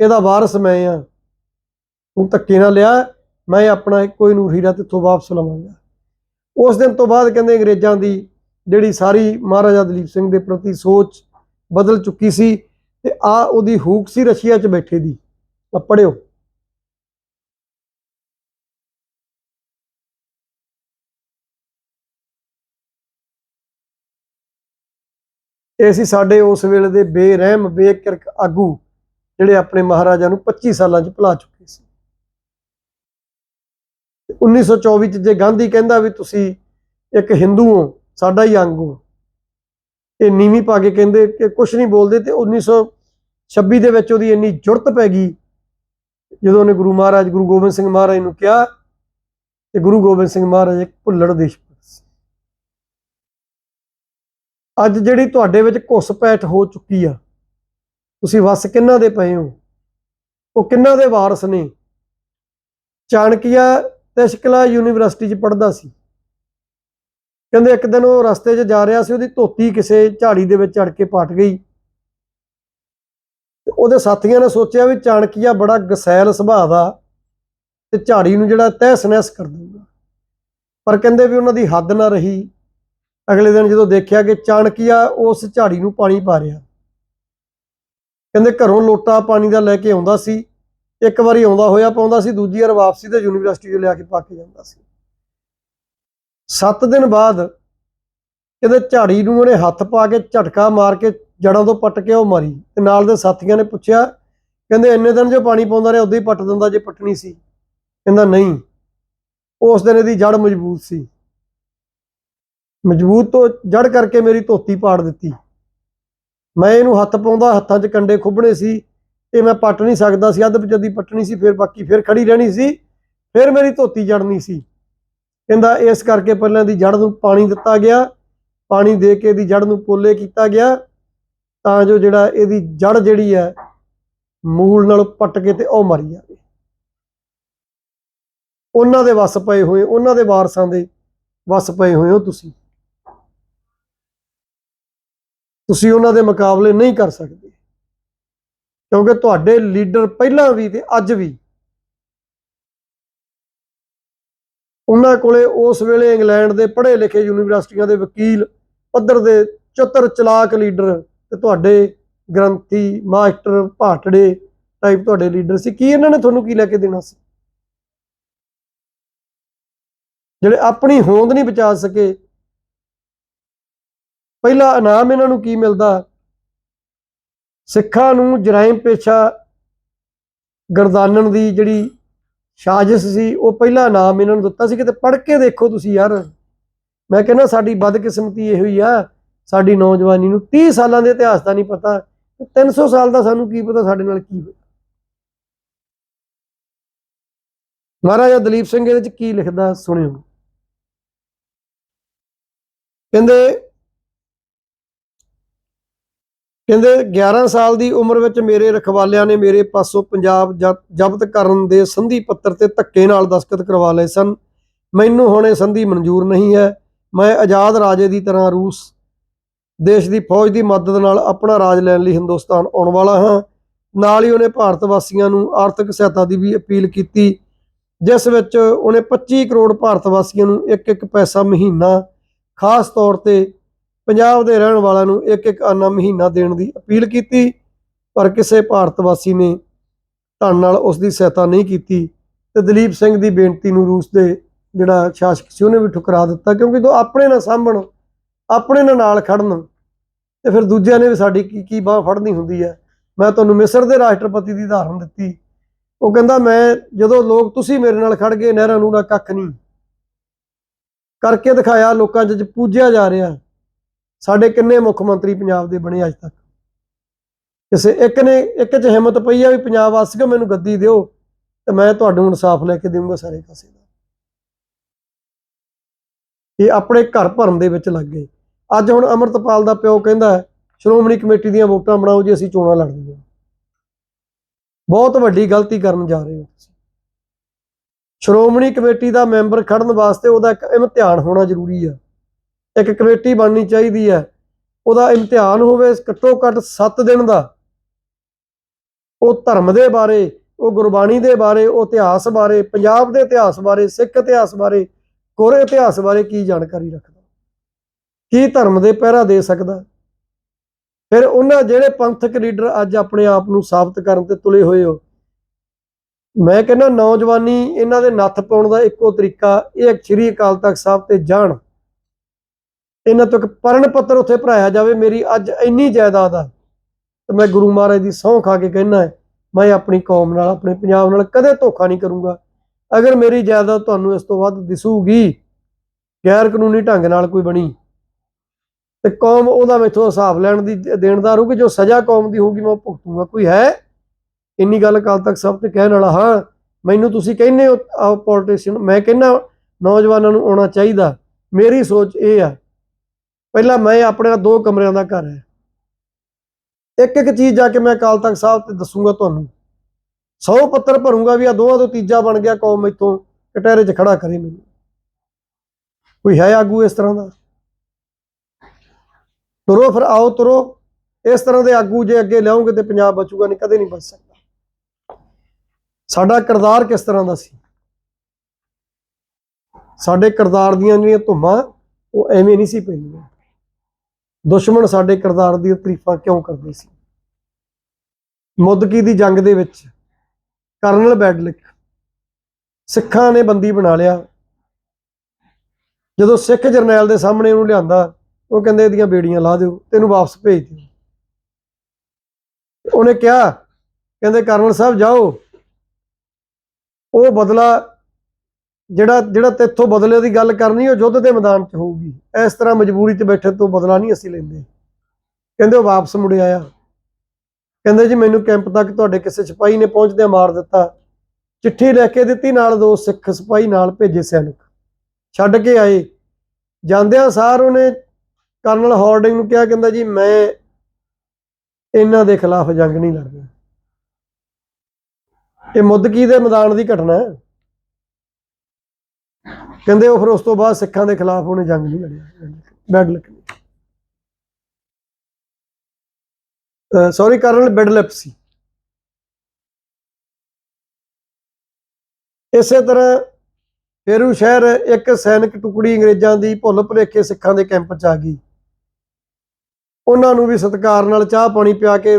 ਇਹਦਾ ਵਾਰਸ ਮੈਂ ਆ, ਤੂੰ ਧੱਕੇ ਨਾਲ ਲਿਆ, ਮੈਂ ਆਪਣਾ ਕੋਈ ਨੂਰ ਹੀਰਾ ਤੇਥੋਂ ਵਾਪਸ ਲਵਾਂਗਾ। ਉਸ ਦਿਨ ਤੋਂ ਬਾਅਦ ਕਹਿੰਦੇ ਅੰਗਰੇਜ਼ਾਂ ਦੀ ਜਿਹੜੀ ਸਾਰੀ ਮਹਾਰਾਜਾ ਦਲੀਪ ਸਿੰਘ ਦੇ ਪ੍ਰਤੀ ਸੋਚ ਬਦਲ ਚੁੱਕੀ ਸੀ ਤੇ ਆ ਉਹਦੀ ਹੂਕ ਸੀ ਰਸ਼ੀਆ 'ਚ ਬੈਠੇ ਦੀ। ਆ ਪੜਿਓ ਇਹ ਸੀ ਸਾਡੇ ਉਸ ਵੇਲੇ ਦੇ ਬੇਰਹਿਮ, ਬੇਕਿਰਕ ਆਗੂ, ਜਿਹੜੇ ਆਪਣੇ ਮਹਾਰਾਜਾ ਨੂੰ 25 ਸਾਲਾਂ 'ਚ ਭੁਲਾ ਚੁੱਕੇ ਸੀ। ਤੇ 1924 'ਚ ਜੇ ਗਾਂਧੀ ਕਹਿੰਦਾ ਵੀ ਤੁਸੀਂ ਇੱਕ ਹਿੰਦੂ ਹੋ, ਸਾਡਾ ਹੀ ਅੰਗ ਹੋ। ਇਹ ਨੀਵੀਂ ਪਾ ਕੇ ਕਹਿੰਦੇ ਕਿ ਕੁਝ ਨਹੀਂ ਬੋਲਦੇ ਤੇ 1926 ਦੇ ਵਿੱਚ ਉਹਦੀ ਇੰਨੀ ਜੁਰਤ ਪੈ ਗਈ, ਜਦੋਂ ਉਹਨੇ ਗੁਰੂ ਮਹਾਰਾਜ, ਗੁਰੂ ਗੋਬਿੰਦ ਸਿੰਘ ਮਹਾਰਾਜ ਨੂੰ ਕਿਹਾ ਤੇ ਗੁਰੂ ਗੋਬਿੰਦ ਸਿੰਘ ਮਹਾਰਾਜ ਇੱਕ ਭੁੱਲੜ ਦੇਸ਼ ਭਗਤ ਸੀ ਅੱਜ ਜਿਹੜੀ ਤੁਹਾਡੇ ਵਿੱਚ ਘੁਸਪੈਠ ਹੋ ਚੁੱਕੀ ਆ, ਤੁਸੀਂ ਵਸ ਕਿੰਨਾ ਦੇ ਪਏ ਹੋ? ਉਹ ਕਿੰਨਾ ਦੇ ਵਾਰਸ ਨੇ? ਚਾਣਕੀਆ ਤਸ਼ਕਲਾ ਯੂਨੀਵਰਸਿਟੀ 'ਚ ਪੜ੍ਹਦਾ ਸੀ। ਕਹਿੰਦੇ ਇੱਕ ਦਿਨ ਉਹ ਰਸਤੇ 'ਚ ਜਾ ਰਿਹਾ ਸੀ, ਉਹਦੀ ਧੋਤੀ ਕਿਸੇ ਝਾੜੀ ਦੇ ਵਿੱਚ ਚੜ ਕੇ ਪਟ ਗਈ। ਤੇ ਉਹਦੇ ਸਾਥੀਆਂ ਨੇ ਸੋਚਿਆ ਵੀ ਚਾਣਕੀਆ ਬੜਾ ਗਸੈਲ ਸੁਭਾਅ ਦਾ ਤੇ ਝਾੜੀ ਨੂੰ ਜਿਹੜਾ ਤਹਿਸ ਨਹਿਸ ਕਰ ਦੂਗਾ ਪਰ ਕਹਿੰਦੇ ਵੀ ਉਹਨਾਂ ਦੀ ਹੱਦ ਨਾ ਰਹੀ। ਅਗਲੇ ਦਿਨ ਜਦੋਂ ਦੇਖਿਆ ਕਿ ਚਾਣਕੀਆ ਉਸ ਝਾੜੀ ਨੂੰ ਪਾਣੀ ਪਾ ਰਿਹਾ। ਕਹਿੰਦੇ ਘਰੋਂ ਲੋਟਾ ਪਾਣੀ ਦਾ ਲੈ ਕੇ ਆਉਂਦਾ ਸੀ। ਇੱਕ ਵਾਰੀ ਆਉਂਦਾ ਹੋਇਆ ਪਾਉਂਦਾ ਸੀ, ਦੂਜੀ ਵਾਰ ਵਾਪਸੀ ਤੇ ਯੂਨੀਵਰਸਿਟੀ ਤੋਂ ਲਿਆ ਕੇ ਪਾ ਕੇ ਜਾਂਦਾ ਸੀ। 7 ਦਿਨ ਬਾਅਦ ਕਹਿੰਦੇ ਝਾੜੀ ਨੂੰ ਉਹਨੇ ਹੱਥ ਪਾ ਕੇ ਝਟਕਾ ਮਾਰ ਕੇ ਜੜਾਂ ਤੋਂ ਪੱਟ ਕੇ ਉਹ ਮਾਰੀ। ਤੇ ਨਾਲ ਦੇ ਸਾਥੀਆਂ ਨੇ ਪੁੱਛਿਆ, ਕਹਿੰਦੇ ਇੰਨੇ ਦਿਨ ਜੋ ਪਾਣੀ ਪਾਉਂਦਾ ਰਿਹਾ, ਉਦੋਂ ਹੀ ਪੱਟ ਦਿੰਦਾ ਜੇ ਪੱਟਣੀ ਸੀ। ਕਹਿੰਦਾ ਨਹੀਂ, ਉਸ ਦਿਨ ਇਹਦੀ ਜੜ ਮਜ਼ਬੂਤ ਸੀ। ਮਜ਼ਬੂਤ ਤੋਂ ਜੜ ਕਰਕੇ ਮੇਰੀ ਧੋਤੀ ਪਾੜ ਦਿੱਤੀ। ਮੈਂ ਇਹਨੂੰ ਹੱਥ ਪਾਉਂਦਾ, ਹੱਥਾਂ 'ਚ ਕੰਡੇ ਖੁੱਬਣੇ ਸੀ। ਇਹ ਮੈਂ ਪੱਟ ਨਹੀਂ ਸਕਦਾ ਸੀ, ਅੱਧ ਵਿਚਦੀ ਪੱਟਣੀ ਸੀ, ਫਿਰ ਬਾਕੀ ਫਿਰ ਖੜੀ ਰਹਿਣੀ ਸੀ। ਫਿਰ ਮੇਰੀ ਧੋਤੀ ਜੜਨੀ ਸੀ। ਕਹਿੰਦਾ ਇਸ ਕਰਕੇ ਪਹਿਲਾਂ ਦੀ ਜੜ ਨੂੰ ਪਾਣੀ ਦਿੱਤਾ ਗਿਆ। ਪਾਣੀ ਦੇ ਕੇ ਇਹਦੀ ਜੜ ਨੂੰ ਪੋਲੇ ਕੀਤਾ ਗਿਆ। ਤਾਂ ਜੋ ਜਿਹੜਾ ਇਹਦੀ ਜੜ ਜਿਹੜੀ ਹੈ, ਮੂਲ ਨਾਲ ਪੱਟ ਕੇ ਤੇ ਉਹ ਮਰੀ ਜਾਵੇ। ਉਹਨਾਂ ਦੇ ਵਸ ਪਏ ਹੋਏ, ਉਹਨਾਂ ਦੇ ਵਾਰਸਾਂ ਦੇ ਵਸ ਪਏ ਹੋਏ ਹੋ ਤੁਸੀਂ। ਤੁਸੀਂ ਉਹਨਾਂ ਦੇ ਮੁਕਾਬਲੇ ਨਹੀਂ ਕਰ ਸਕਦੇ। ਕਿਉਂਕਿ ਤੁਹਾਡੇ ਲੀਡਰ ਪਹਿਲਾਂ ਵੀ ਤੇ ਅੱਜ ਵੀ ਉਹਨਾਂ ਕੋਲੇ ਉਸ ਵੇਲੇ ਇੰਗਲੈਂਡ ਦੇ ਪੜ੍ਹੇ ਲਿਖੇ ਯੂਨੀਵਰਸਿਟੀਆਂ ਦੇ ਵਕੀਲ, ਪੱਧਰ ਦੇ ਚਤਰ ਚਲਾਕ ਲੀਡਰ ਤੇ ਤੁਹਾਡੇ ਗ੍ਰੰਥੀ, ਮਾਸਟਰ, ਭਾਟੜੇ ਟਾਈਪ ਤੁਹਾਡੇ ਲੀਡਰ ਸੀ। ਕੀ ਇਹਨਾਂ ਨੇ ਤੁਹਾਨੂੰ ਕੀ ਲੈ ਕੇ ਦੇਣਾ ਸੀ? ਜਿਹੜੇ ਆਪਣੀ ਹੋਂਦ ਨਹੀਂ ਬਚਾ ਸਕੇ ਪਹਿਲਾ ਇਨਾਮ ਇਹਨਾਂ ਨੂੰ ਕੀ ਮਿਲਦਾ? ਸਿੱਖਾਂ ਨੂੰ ਜਰਾਇਮ ਪੇਸ਼ਾ ਗਰਦਾਨਣ ਦੀ ਜਿਹੜੀ ਸਾਜ਼ਿਸ਼ ਸੀ, ਉਹ ਪਹਿਲਾ ਇਨਾਮ ਇਹਨਾਂ ਨੂੰ ਦਿੱਤਾ ਸੀ ਕਿਤੇ ਪੜ੍ਹ ਕੇ ਦੇਖੋ ਤੁਸੀਂ ਯਾਰ। ਮੈਂ ਕਹਿੰਦਾ ਸਾਡੀ ਬਦਕਿਸਮਤੀ ਇਹੋ ਹੀ ਆ, ਸਾਡੀ ਨੌਜਵਾਨੀ ਨੂੰ 30 ਸਾਲਾਂ ਦੇ ਇਤਿਹਾਸ ਦਾ ਨਹੀਂ ਪਤਾ 300 ਸਾਲ ਦਾ ਸਾਨੂੰ ਕੀ ਪਤਾ ਸਾਡੇ ਨਾਲ ਕੀ ਹੋਇਆ। ਮਹਾਰਾਜਾ ਦਲੀਪ ਸਿੰਘ ਇਹਦੇ ਚ ਕੀ ਲਿਖਦਾ ਸੁਣਿਓ। ਕਹਿੰਦੇ ਕਹਿੰਦੇ 11 ਸਾਲ ਦੀ ਉਮਰ ਵਿੱਚ ਮੇਰੇ ਰਖਵਾਲਿਆਂ ਨੇ ਮੇਰੇ ਪਾਸੋਂ ਪੰਜਾਬ ਜ- ਜ਼ਬਤ ਕਰਨ ਦੇ ਸੰਧੀ ਪੱਤਰ ਤੇ ਧੱਕੇ ਨਾਲ ਦਸਤਖਤ ਕਰਵਾ ਲਏ ਸਨ। ਮੈਨੂੰ ਹੁਣ ਇਹ ਸੰਧੀ ਮਨਜ਼ੂਰ ਨਹੀਂ ਹੈ। ਮੈਂ ਆਜ਼ਾਦ ਰਾਜੇ ਦੀ ਤਰ੍ਹਾਂ ਰੂਸ ਦੇਸ਼ ਦੀ ਫੌਜ ਦੀ ਮਦਦ ਨਾਲ ਆਪਣਾ ਰਾਜ ਲੈਣ ਲਈ ਹਿੰਦੁਸਤਾਨ ਆਉਣ ਵਾਲਾ ਹਾਂ। ਨਾਲ ਹੀ ਉਹਨੇ ਭਾਰਤ ਵਾਸੀਆਂ ਨੂੰ ਆਰਥਿਕ ਸਹਾਇਤਾ ਦੀ ਵੀ ਅਪੀਲ ਕੀਤੀ, ਜਿਸ ਵਿੱਚ ਉਹਨੇ 25 ਕਰੋੜ ਭਾਰਤ ਵਾਸੀਆਂ ਨੂੰ ਇੱਕ ਇੱਕ ਪੈਸਾ ਮਹੀਨਾ, ਖਾਸ ਤੌਰ ਤੇ ਪੰਜਾਬ ਦੇ ਰਹਿਣ ਵਾਲਿਆਂ ਨੂੰ ਇੱਕ ਇੱਕ ਆਨਾ ਮਹੀਨਾ ਦੇਣ ਦੀ ਅਪੀਲ ਕੀਤੀ, ਪਰ ਕਿਸੇ ਭਾਰਤ ਵਾਸੀ ਨੇ ਧਨ ਨਾਲ ਉਸ ਦੀ ਸਹਾਇਤਾ ਨਹੀਂ ਕੀਤੀ ਤੇ ਦਲੀਪ ਸਿੰਘ ਦੀ ਬੇਨਤੀ ਨੂੰ ਰੂਸ ਦੇ ਜਿਹੜਾ ਸ਼ਾਸਕ ਸੀ ਉਹਨੇ ਵੀ ਠੁਕਰਾ ਦਿੱਤਾ, ਕਿਉਂਕਿ ਜਦੋਂ ਆਪਣੇ ਨਾਲ ਸਾਂਭਣ, ਆਪਣੇ ਨਾਲ ਨਾਲ ਖੜਨ ਤੇ ਫਿਰ ਦੂਜਿਆਂ ਨੇ ਵੀ ਸਾਡੀ ਕੀ ਕੀ ਬਾਹ ਫੜਨੀ ਹੁੰਦੀ ਹੈ। ਮੈਂ ਤੁਹਾਨੂੰ ਮਿਸਰ ਦੇ ਰਾਸ਼ਟਰਪਤੀ ਦੀ ਉਦਾਹਰਨ ਦਿੱਤੀ। ਉਹ ਕਹਿੰਦਾ, ਮੈਂ ਜਦੋਂ ਲੋਕ ਤੁਸੀਂ ਮੇਰੇ ਨਾਲ ਖੜ ਗਏ, ਨਹਿਰਾਂ ਨੂੰ ਨਾ ਕੱਖ ਨਹੀਂ। ਕਰਕੇ ਦਿਖਾਇਆ, ਲੋਕਾਂ 'ਚ ਪੂਜਿਆ ਜਾ ਰਿਹਾ। ਸਾਡੇ ਕਿੰਨੇ ਮੁੱਖ ਮੰਤਰੀ ਪੰਜਾਬ ਦੇ ਬਣੇ ਅੱਜ ਤੱਕ? ਕਿਸੇ ਇੱਕ ਨੇ, ਇੱਕ 'ਚ ਹਿੰਮਤ ਪਈ ਆ ਵੀ ਪੰਜਾਬ ਵਾਸੀਓ ਮੈਨੂੰ ਗੱਦੀ ਦਿਓ ਤੇ ਮੈਂ ਤੁਹਾਨੂੰ ਇਨਸਾਫ ਲੈ ਕੇ ਦੇਵਾਂਗਾ ਸਾਰੇ ਪਾਸੇ ਦਾ। ਇਹ ਆਪਣੇ ਘਰ ਭਰਨ ਦੇ ਵਿੱਚ ਲੱਗ ਗਏ। ਅੱਜ ਹੁਣ ਅਮਰਤਪਾਲ ਦਾ ਪਿਓ ਕਹਿੰਦਾ ਸ਼੍ਰੋਮਣੀ ਕਮੇਟੀ ਦੀਆਂ ਵੋਟਾਂ ਬਣਾਓ ਜੀ, ਅਸੀਂ ਚੋਣਾਂ ਲੜਦੇ ਹਾਂ। ਬਹੁਤ ਵੱਡੀ ਗਲਤੀ ਕਰਨ ਜਾ ਰਹੇ ਹੋ ਤੁਸੀਂ। ਸ਼੍ਰੋਮਣੀ ਕਮੇਟੀ ਦਾ ਮੈਂਬਰ ਖੜਨ ਵਾਸਤੇ ਉਹਦਾ ਇੱਕ ਇਮਤਿਹਾਨ ਹੋਣਾ ਜ਼ਰੂਰੀ ਆ। ਇੱਕ ਕਮੇਟੀ ਬਣਨੀ ਚਾਹੀਦੀ ਹੈ। ਉਹਦਾ ਇਮਤਿਹਾਨ ਹੋਵੇ ਘੱਟੋ ਘੱਟ 7 ਦਿਨ ਦਾ। ਉਹ ਧਰਮ ਦੇ ਬਾਰੇ, ਉਹ ਗੁਰਬਾਣੀ ਦੇ ਬਾਰੇ, ਉਹ ਇਤਿਹਾਸ ਬਾਰੇ, ਪੰਜਾਬ ਦੇ ਇਤਿਹਾਸ ਬਾਰੇ, ਸਿੱਖ ਇਤਿਹਾਸ ਬਾਰੇ ਕੋਰੇ ਇਤਿਹਾਸ ਬਾਰੇ ਕੀ ਜਾਣਕਾਰੀ ਰੱਖਦਾ? ਕੀ ਧਰਮ ਦੇ ਪਹਿਰਾ ਦੇ ਸਕਦਾ? ਫਿਰ ਉਹਨਾਂ ਜਿਹੜੇ ਪੰਥਕ ਲੀਡਰ ਅੱਜ ਆਪਣੇ ਆਪ ਨੂੰ ਸਾਬਤ ਕਰਨ ਤੇ ਤੁਲੇ ਹੋਏ ਹੋ, ਮੈਂ ਕਹਿੰਦਾ ਨੌਜਵਾਨੀ ਇਹਨਾਂ ਦੇ ਨੱਥ ਪਾਉਣ ਦਾ ਇੱਕੋ ਤਰੀਕਾ, ਇਹ ਸ੍ਰੀ ਅਕਾਲ ਤਖਤ ਸਾਹਿਬ ਤੇ ਜਾਣ। ਇਹਨਾਂ ਤੋਂ ਇੱਕ ਪਰਣ ਪੱਤਰ ਉੱਥੇ ਭਰਾਇਆ ਜਾਵੇ, ਮੇਰੀ ਅੱਜ ਇੰਨੀ ਜਾਇਦਾਦ ਆ। ਤੇ ਮੈਂ ਗੁਰੂ ਮਹਾਰਾਜ ਦੀ ਸਹੁੰ ਖਾ ਕੇ ਕਹਿਣਾ ਹੈ, ਮੈਂ ਆਪਣੀ ਕੌਮ ਨਾਲ, ਆਪਣੇ ਪੰਜਾਬ ਨਾਲ ਕਦੇ ਧੋਖਾ ਨਹੀਂ ਕਰੂੰਗਾ। ਅਗਰ ਮੇਰੀ ਜਾਇਦਾਦ ਤੁਹਾਨੂੰ ਇਸ ਤੋਂ ਵੱਧ ਦਿਸੂਗੀ, ਗੈਰ ਕਾਨੂੰਨੀ ਢੰਗ ਨਾਲ ਕੋਈ ਬਣੀ, ਤੇ ਕੌਮ ਉਹਦਾ ਮੈਥੋਂ ਹਿਸਾਬ ਲੈਣ ਦੀ, ਦੇਣ ਦੇਣਦਾਰ ਹੋਊਗੀ ਜੋ ਸਜ਼ਾ ਕੌਮ ਦੀ ਹੋਊਗੀ, ਮੈਂ ਉਹ ਭੁਗਤੂੰਗਾ। ਕੋਈ ਹੈ? ਇੰਨੀ ਗੱਲ ਕੱਲ ਤੱਕ ਸਭ ਤੇ ਕਹਿਣ ਵਾਲਾ, ਹਾਂ, ਮੈਨੂੰ ਤੁਸੀਂ ਕਹਿੰਦੇ ਹੋ ਪੋਲੀਟੀਸ਼ੀਅਨ ਮੈਂ ਕਹਿੰਦਾ, ਨੌਜਵਾਨਾਂ ਨੂੰ ਆਉਣਾ ਚਾਹੀਦਾ। ਮੇਰੀ ਸੋਚ ਇਹ ਆ ਪਹਿਲਾਂ ਮੈਂ ਆਪਣੇ ਦੋ ਕਮਰਿਆਂ ਦਾ ਘਰ ਹੈ। ਇੱਕ ਇੱਕ ਚੀਜ਼ ਜਾ ਕੇ ਮੈਂ ਅਕਾਲ ਤਖਤ ਸਾਹਿਬ ਤੇ ਦੱਸੂਗਾ ਤੁਹਾਨੂੰ। 100 ਪੱਤਰ ਭਰੂੰਗਾ ਵੀ ਆ ਦੋਵਾਂ ਤੋਂ ਤੀਜਾ ਬਣ ਗਿਆ ਕੌਮ ਇੱਥੋਂ ਕਟਹਿਰੇ 'ਚ ਖੜਾ ਕਰੇ ਮੈਨੂੰ। ਕੋਈ ਹੈ ਆਗੂ ਇਸ ਤਰ੍ਹਾਂ ਦਾ? ਤੁਰੋ ਫਿਰ ਆਓ ਤੁਰੋ। ਇਸ ਤਰ੍ਹਾਂ ਦੇ ਆਗੂ ਜੇ ਅੱਗੇ ਲਿਆਉਂਗੇ ਤੇ ਪੰਜਾਬ ਬਚੂਗਾ ਨਹੀਂ, ਕਦੇ ਨਹੀਂ ਬਚ ਸਕਦਾ। ਸਾਡਾ ਕਿਰਦਾਰ ਕਿਸ ਤਰ੍ਹਾਂ ਦਾ ਸੀ? ਸਾਡੇ ਕਿਰਦਾਰ ਦੀਆਂ ਜਿਹੜੀਆਂ ਧੁੰਮਾਂ, ਉਹ ਐਵੇਂ ਨਹੀਂ ਸੀ ਪੈਂਦੀਆਂ। ਦੁਸ਼ਮਣ ਸਾਡੇ ਕਿਰਦਾਰ ਦੀ ਤਾਰੀਫਾਂ ਕਿਉਂ ਕਰਦੇ ਸੀ? ਮੁੱਦਕੀ ਦੀ ਜੰਗ ਦੇ ਵਿੱਚ ਕਰਨਲ ਬੈਡਲਿਕ ਸਿੱਖਾਂ ਨੇ ਬੰਦੀ ਬਣਾ ਲਿਆ। ਜਦੋਂ ਸਿੱਖ ਜਰਨੈਲ ਦੇ ਸਾਹਮਣੇ ਉਹਨੂੰ ਲਿਆਂਦਾ, ਉਹ ਕਹਿੰਦੇ ਇਹਦੀਆਂ ਬੇੜੀਆਂ ਲਾ ਦਿਓ ਤੈਨੂੰ ਵਾਪਸ ਭੇਜ ਦਿਓ। ਉਹਨੇ ਕਿਹਾ, ਕਹਿੰਦੇ ਕਰਨਲ ਸਾਹਿਬ ਜਾਓ, ਉਹ ਬਦਲਾ ਜਿਹੜਾ ਜਿਹੜਾ ਤੇਥੋਂ ਬਦਲੇ ਦੀ ਗੱਲ ਕਰਨੀ, ਉਹ ਯੁੱਧ ਦੇ ਮੈਦਾਨ 'ਚ ਹੋਊਗੀ। ਇਸ ਤਰ੍ਹਾਂ ਮਜਬੂਰੀ 'ਚ ਬੈਠੇ ਤੋਂ ਬਦਲਾ ਨਹੀਂ ਅਸੀਂ ਲੈਂਦੇ। ਕਹਿੰਦੇ ਉਹ ਵਾਪਸ ਮੁੜ ਆਇਆ। ਕਹਿੰਦੇ ਜੀ, ਮੈਨੂੰ ਕੈਂਪ ਤੱਕ ਤੁਹਾਡੇ ਕਿਸੇ ਸਿਪਾਹੀ ਨੇ ਪਹੁੰਚਦਿਆਂ ਮਾਰ ਦਿੱਤਾ। ਚਿੱਠੀ ਲੈ ਕੇ ਦਿੱਤੀ, ਨਾਲ ਦੋ ਸਿੱਖ ਸਿਪਾਹੀ ਨਾਲ ਭੇਜੇ ਸੈਨਿਕ। ਛੱਡ ਕੇ ਆਏ। ਜਾਂਦਿਆਂ ਸਾਰ ਉਹਨੇ ਕਰਨਲ ਹਾਰਡਿੰਗ ਨੂੰ ਕਿਹਾ, ਕਹਿੰਦਾ ਜੀ, ਮੈਂ ਇਹਨਾਂ ਦੇ ਖਿਲਾਫ ਜੰਗ ਨਹੀਂ ਲੜਦਾ ਇਹ ਮੁੱਦਕੀ ਦੇ ਮੈਦਾਨ ਦੀ ਘਟਨਾ ਹੈ। ਕਹਿੰਦੇ ਉਹ ਫਿਰ ਉਸ ਤੋਂ ਬਾਅਦ ਸਿੱਖਾਂ ਦੇ ਖਿਲਾਫ ਉਹਨੇ ਜੰਗ ਨਹੀਂ ਲੜਿਆ ਬੈਡਲਕ ਨੇ ਸੌਰੀ ਕਰਨਲ ਬੈਡਲਪ ਸੀ। ਇਸੇ ਤਰ੍ਹਾਂ ਫੇਰੂ ਸ਼ਹਿਰ ਇੱਕ ਸੈਨਿਕ ਟੁਕੜੀ ਅੰਗਰੇਜ਼ਾਂ ਦੀ ਭੁੱਲ ਭੁਲੇਖੇ ਸਿੱਖਾਂ ਦੇ ਕੈਂਪ 'ਚ ਆ ਗਈ। ਉਹਨਾਂ ਨੂੰ ਵੀ ਸਤਿਕਾਰ ਨਾਲ ਚਾਹ ਪਾਣੀ ਪਿਆ ਕੇ,